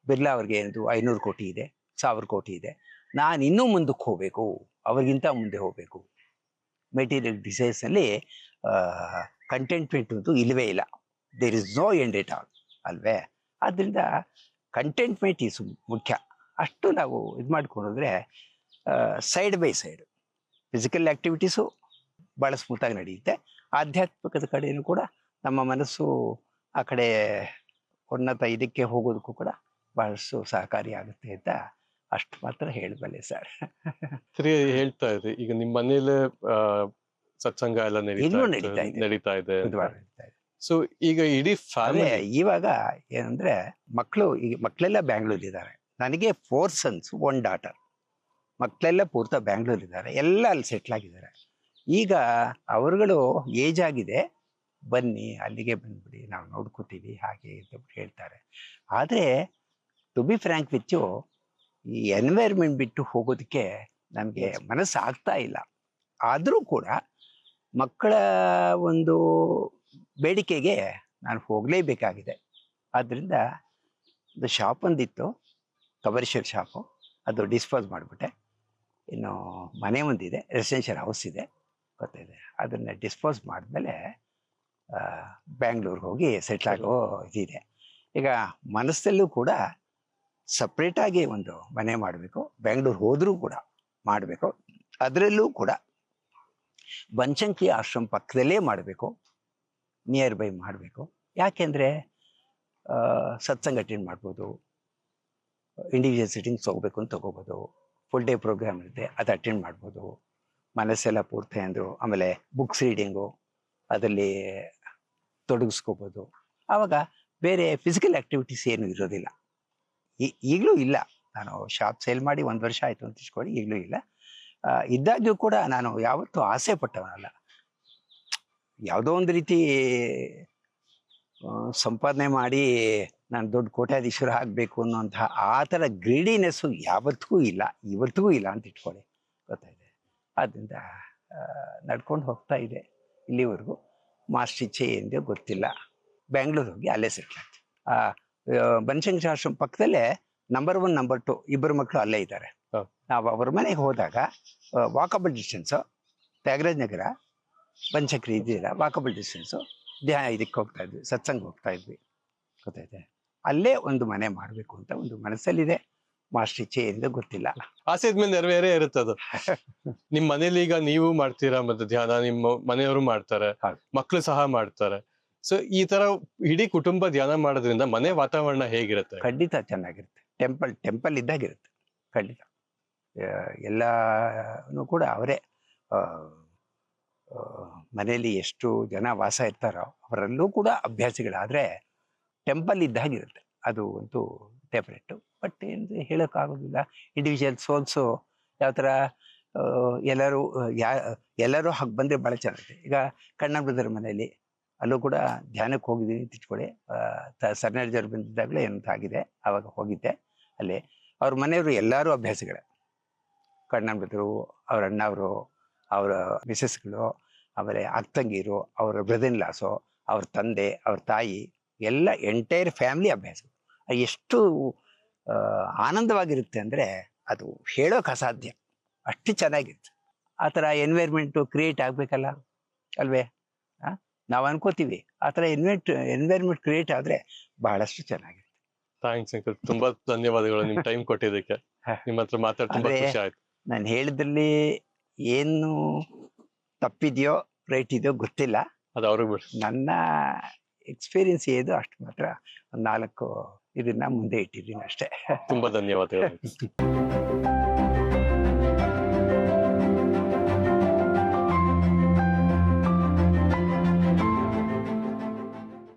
B: ಬಿರ್ಲಾ ಅವ್ರಿಗೆ ಏನದು? ಐನೂರು ಕೋಟಿ ಇದೆ, ಸಾವಿರ ಕೋಟಿ ಇದೆ. ನಾನು ಇನ್ನೂ ಮುಂದಕ್ಕೆ ಹೋಗಬೇಕು, ಅವ್ರಿಗಿಂತ ಮುಂದೆ ಹೋಗಬೇಕು. ಮೆಟೀರಿಯಲ್ ಡಿಸೈಸ್ನಲ್ಲಿ ಕಂಟೆಂಟ್ಮೆಂಟ್ ಅಂತೂ ಇಲ್ಲವೇ ಇಲ್ಲ. There is no end it all ಅಲ್ವೇ? ಆದ್ದರಿಂದ ಕಂಟೆಂಟ್ಮೆಂಟ್ ಈಸ್ ಮುಖ್ಯ. ಅಷ್ಟು ನಾವು ಇದು ಮಾಡ್ಕೊಂಡ್ರೆ side by side physical activities ಭಾಳ ಸ್ಮೂತಾಗಿ ನಡೆಯುತ್ತೆ. ಆಧ್ಯಾತ್ಮಿಕದ ಕಡೆಯೂ ಕೂಡ ನಮ್ಮ ಮನಸ್ಸು ಆ ಕಡೆ ಉನ್ನತ ಇದಕ್ಕೆ ಹೋಗೋದಕ್ಕೂ ಕೂಡ ಬಹಳಷ್ಟು ಸಹಕಾರಿ ಆಗುತ್ತೆ ಅಂತ ಅಷ್ಟು ಮಾತ್ರ ಹೇಳಬಲ್ಲೆ ಸರ್.
A: ಸರಿ ಹೇಳ್ತಾ ಇದೆ ಈಗ ನಿಮ್ಮ ಮನೇಲೆ ಸತ್ಸಂಗ ಎಲ್ಲ ನಡೀತಾ
B: ನಡೀತಾ ಇದೆ.
A: ಸೊ ಈಗ ಇಡೀ
B: ಇವಾಗ ಏನಂದ್ರೆ ಮಕ್ಕಳು ಈಗ ಮಕ್ಕಳೆಲ್ಲ ಬ್ಯಾಂಗ್ಳೂರ್ ಇದ್ದಾರೆ ನನಗೆ ಫೋರ್ ಸನ್ಸ್ ಒನ್ ಡಾಟರ್ ಮಕ್ಕಳೆಲ್ಲ ಪೂರ್ತ ಬ್ಯಾಂಗ್ಳೂರ್ ಇದ್ದಾರೆ ಎಲ್ಲ ಅಲ್ಲಿ ಸೆಟ್ಲ್ ಆಗಿದ್ದಾರೆ. ಈಗ ಅವರುಗಳು ಏಜ್ ಆಗಿದೆ. ಬನ್ನಿ ಅಲ್ಲಿಗೆ ಬಂದ್ಬಿಡಿ ನಾವು ನೋಡ್ಕೋತೀವಿ ಹಾಗೆ ಅಂತ ಹೇಳ್ತಾರೆ. ಆದರೆ ಟು ಬಿ ಫ್ರ್ಯಾಂಕ್ ವಿಚ್ಚು ಈ ಎನ್ವೈರ್ಮೆಂಟ್ ಬಿಟ್ಟು ಹೋಗೋದಕ್ಕೆ ನಮಗೆ ಮನಸ್ಸು ಆಗ್ತಾ ಇಲ್ಲ. ಆದರೂ ಕೂಡ ಮಕ್ಕಳ ಒಂದು ಬೇಡಿಕೆಗೆ ನಾನು ಹೋಗಲೇಬೇಕಾಗಿದೆ. ಆದ್ದರಿಂದ ಒಂದು ಶಾಪ್ ಒಂದಿತ್ತು ಕಮರ್ಷಿಯಲ್ ಶಾಪು ಅದು ಡಿಸ್ಪೋಸ್ ಮಾಡಿಬಿಟ್ಟೆ. ಇನ್ನು ಮನೆ ಒಂದಿದೆ ರೆಸಿಡೆನ್ಷಿಯಲ್ ಹೌಸ್ ಇದೆ ಗೊತ್ತಿದೆ ಅದನ್ನು ಡಿಸ್ಪೋಸ್ ಮಾಡಿದ್ಮೇಲೆ ಬ್ಯಾಂಗ್ಳೂರ್ಗೆ ಹೋಗಿ ಸೆಟ್ಲ್ ಆಗೋ ಇದಿದೆ ಈಗ ಮನಸ್ಸಲ್ಲೂ ಕೂಡ ಸಪ್ರೇಟಾಗಿ ಒಂದು ಮನೆ ಮಾಡಬೇಕು ಬ್ಯಾಂಗ್ಳೂರ್ ಹೋದರೂ ಕೂಡ ಮಾಡಬೇಕು ಅದರಲ್ಲೂ ಕೂಡ ಬಂಚಂಕಿ ಆಶ್ರಮ ಪಕ್ಕದಲ್ಲೇ ಮಾಡಬೇಕು ನಿಯರ್ ಬೈ ಮಾಡಬೇಕು. ಯಾಕೆಂದರೆ ಸತ್ಸಂಗ ಅಟೆಂಡ್ ಮಾಡ್ಬೋದು ಇಂಡಿವಿಜುವಲ್ ಸಿಟ್ಟಿಂಗ್ಸ್ ಹೋಗ್ಬೇಕು ಅಂತ ತಗೋಬೋದು ಫುಲ್ ಡೇ ಪ್ರೋಗ್ರಾಮ್ ಇರುತ್ತೆ ಅದು ಅಟೆಂಡ್ ಮಾಡ್ಬೋದು. ಮನಸ್ಸೆಲ್ಲ ಪೂರ್ತಿ ಅಂದರು ಆಮೇಲೆ ಬುಕ್ಸ್ ರೀಡಿಂಗು ಅದರಲ್ಲಿ ತೊಡಗಿಸ್ಕೋಬೋದು. ಆವಾಗ ಬೇರೆ ಫಿಸಿಕಲ್ ಆ್ಯಕ್ಟಿವಿಟೀಸ್ ಏನು ಇರೋದಿಲ್ಲ. ಈಗಲೂ ಇಲ್ಲ. ನಾನು ಶಾಪ್ ಸೇಲ್ ಮಾಡಿ ಒಂದು ವರ್ಷ ಆಯಿತು ಅಂತ ಇಸ್ಕೊಳ್ಳಿ ಈಗಲೂ ಇಲ್ಲ. ಇದ್ದಾಗ್ಯೂ ಕೂಡ ನಾನು ಯಾವತ್ತೂ ಆಸೆ ಪಟ್ಟವನಲ್ಲ. ಯಾವುದೋ ಒಂದು ರೀತಿ ಸಂಪಾದನೆ ಮಾಡಿ ನಾನು ದೊಡ್ಡ ಕೋಟ್ಯಾಧೀಶ್ವರ ಆಗಬೇಕು ಅನ್ನೋಂತಹ ಆ ಥರ ಗ್ರೀಡಿನೆಸ್ಸು ಯಾವತ್ತಿಗೂ ಇಲ್ಲ, ಇವತ್ತಿಗೂ ಇಲ್ಲ ಅಂತ ಇಟ್ಕೊಳ್ಳಿ. ಗೊತ್ತಾಯಿದೆ ಆದ್ದರಿಂದ ನಡ್ಕೊಂಡು ಹೋಗ್ತಾ ಇದೆ ಇಲ್ಲಿವರೆಗೂ. ಮಾಸ್ಟರ್ ಇಚ್ಛೆ ಏನಿದೆ ಗೊತ್ತಿಲ್ಲ. ಬ್ಯಾಂಗ್ಳೂರ್ ಹೋಗಿ ಅಲ್ಲೇ ಸೆಟ್ಲ್ ಆಯ್ತು. ಆ ಬನಶಂಕರಿ ಆಶ್ರಮ ಪಕ್ಕದಲ್ಲೇ ನಂಬರ್ ಒನ್ ನಂಬರ್ ಟು ಇಬ್ಬರು ಮಕ್ಕಳು ಅಲ್ಲೇ ಇದ್ದಾರೆ. ನಾವು ಅವ್ರ ಮನೆಗೆ ಹೋದಾಗ ವಾಕಬಲ್ ಡಿಸ್ಟೆನ್ಸು ತ್ಯಾಗರಾಜ್ ನಗರ ಬನಶಂಕರಿ ಇದ್ದೀರ ವಾಕಬಲ್ ಡಿಸ್ಟೆನ್ಸು ಧ್ಯಾನ ಇದಕ್ಕೆ ಹೋಗ್ತಾ ಇದ್ವಿ ಸತ್ಸಂಗ ಹೋಗ್ತಾ ಇದ್ವಿ. ಗೊತ್ತಾಯ್ತೆ? ಅಲ್ಲೇ ಒಂದು ಮನೆ ಮಾಡಬೇಕು ಅಂತ ಒಂದು ಮನಸ್ಸಲ್ಲಿದೆ. ಮಾಸ್ಟರ್ ಇಚ್ಛೆ ಏನಿದೆ ಗೊತ್ತಿಲ್ಲ.
A: ಆಸೆ ಇದ್ಮೇಲೆ ನೆರವೇರೇ ಇರುತ್ತೆ ಅದು ನಿಮ್ ಮನೇಲಿ ಈಗ ನೀವು ಮಾಡ್ತೀರಾ ಮತ್ತೆ ಧ್ಯಾನ ನಿಮ್ಮ ಮನೆಯವರು ಮಾಡ್ತಾರೆ. ಮಕ್ಕಳು ಸಹ ಮಾಡ್ತಾರೆ. ಸೊ ಈ ತರ ಇಡೀ ಕುಟುಂಬ ಧ್ಯಾನ ಮಾಡೋದ್ರಿಂದ ಮನೆ ವಾತಾವರಣ ಹೇಗಿರುತ್ತೆ?
B: ಖಂಡಿತ ಚೆನ್ನಾಗಿರುತ್ತೆ. ಟೆಂಪಲ್ ಟೆಂಪಲ್ ಇದ್ದಾಗಿರುತ್ತೆ. ಖಂಡಿತ. ಎಲ್ಲನೂ ಕೂಡ ಅವರೇ ಮನೆಯಲ್ಲಿ ಎಷ್ಟು ಜನ ವಾಸ ಇರ್ತಾರೋ ಅವರಲ್ಲೂ ಕೂಡ ಅಭ್ಯಾಸಿಗಳಾದರೆ ಟೆಂಪಲ್ ಇದ್ದಾಗಿರುತ್ತೆ. ಅದು ಒಂದು ಸೆಪ್ರೇಟು ಬಟ್ ಏನು ಹೇಳೋಕ್ಕಾಗೋದಿಲ್ಲ ಇಂಡಿವಿಜುವಲ್ ಸೋಲ್ಸು ಯಾವ ಥರ ಎಲ್ಲರೂ, ಯಾ, ಎಲ್ಲರೂ ಹಾಗೆ ಬಂದರೆ ಭಾಳ ಚೆನ್ನಾಗಿದೆ ಈಗ ಕಣ್ಣ ಬ್ರದರ್ ಮನೆಯಲ್ಲಿ ಅಲ್ಲೂ ಕೂಡ ಧ್ಯಾನಕ್ಕೆ ಹೋಗಿದ್ದೀನಿ ಅಂತ ಇಟ್ಕೊಳ್ಳಿ. ಬಂದಿದ್ದಾಗಲೇ ಏನಂತ ಆಗಿದೆ. ಆವಾಗ ಹೋಗಿದ್ದೆ. ಅಲ್ಲಿ ಅವ್ರ ಮನೆಯವರು ಎಲ್ಲರೂ ಅಭ್ಯಾಸಗಳೇ. ಕಣ್ಣನ್ ಬ್ರದರು ಅವ್ರ ಅಣ್ಣವರು, ಅವರ ಮಿಸಸ್ಗಳು ಆಮೇಲೆ ಅಕ್ಕಂಗೀರು ಅವರ ಬ್ರದರ್ ಲಾಸು ಅವ್ರ ತಂದೆ, ಅವ್ರ ತಾಯಿ, ಎಲ್ಲ ಎಂಟೈರ್ ಫ್ಯಾಮಿಲಿ ಅಭ್ಯಾಸಗಳು. ಎಷ್ಟು ಆನಂದವಾಗಿರುತ್ತೆ ಅಂದರೆ ಅದು ಹೇಳೋಕೆ ಅಸಾಧ್ಯ. ಅಷ್ಟು ಚೆನ್ನಾಗಿರುತ್ತೆ. ಆ ಥರ ಎನ್ವೈರ್ಮೆಂಟು ಕ್ರಿಯೇಟ್ ಆಗಬೇಕಲ್ಲ ಅಲ್ವೇ? ನಾವು ಅನ್ಕೋತೀವಿ. ಆ ಥರ ಎನ್ವೈಟ್ ಎನ್ವೈರ್ಮೆಂಟ್ ಕ್ರಿಯೇಟ್ ಆದರೆ ಬಹಳಷ್ಟು ಚೆನ್ನಾಗಿರುತ್ತೆ.
A: ಥ್ಯಾಂಕ್ಸ್ ಅಂಕಲ್ ತುಂಬಾ ಧನ್ಯವಾದಗಳು ನಿಮ್ಮ ಟೈಮ್ ಕೊಟ್ಟಿದ್ದಕ್ಕೆ. ನಿಮ್ಮ ಹತ್ರ ಮಾತಾಡಿ ತುಂಬಾ ಖುಷಿ ಆಯ್ತು.
B: ನಾನು ಹೇಳಿದ್ರಲ್ಲಿ ಏನು ತಪ್ಪಿದೆಯೋ ರೈಟ್ ಇದೆಯೋ ಗೊತ್ತಿಲ್ಲ.
A: ಅದು ಅವ್ರಿಗೆ ಬಿಡಿ.
B: ನನ್ನ ಎಕ್ಸ್ಪೀರಿಯನ್ಸ್ ಏನು ಅಷ್ಟು ಮಾತ್ರ ಒಂದು ನಾಲ್ಕು ಇದನ್ನ ಮುಂದೆ ಇಟ್ಟಿದ್ದೀನಿ ಅಷ್ಟೇ.
A: ತುಂಬಾ ಧನ್ಯವಾದಗಳು.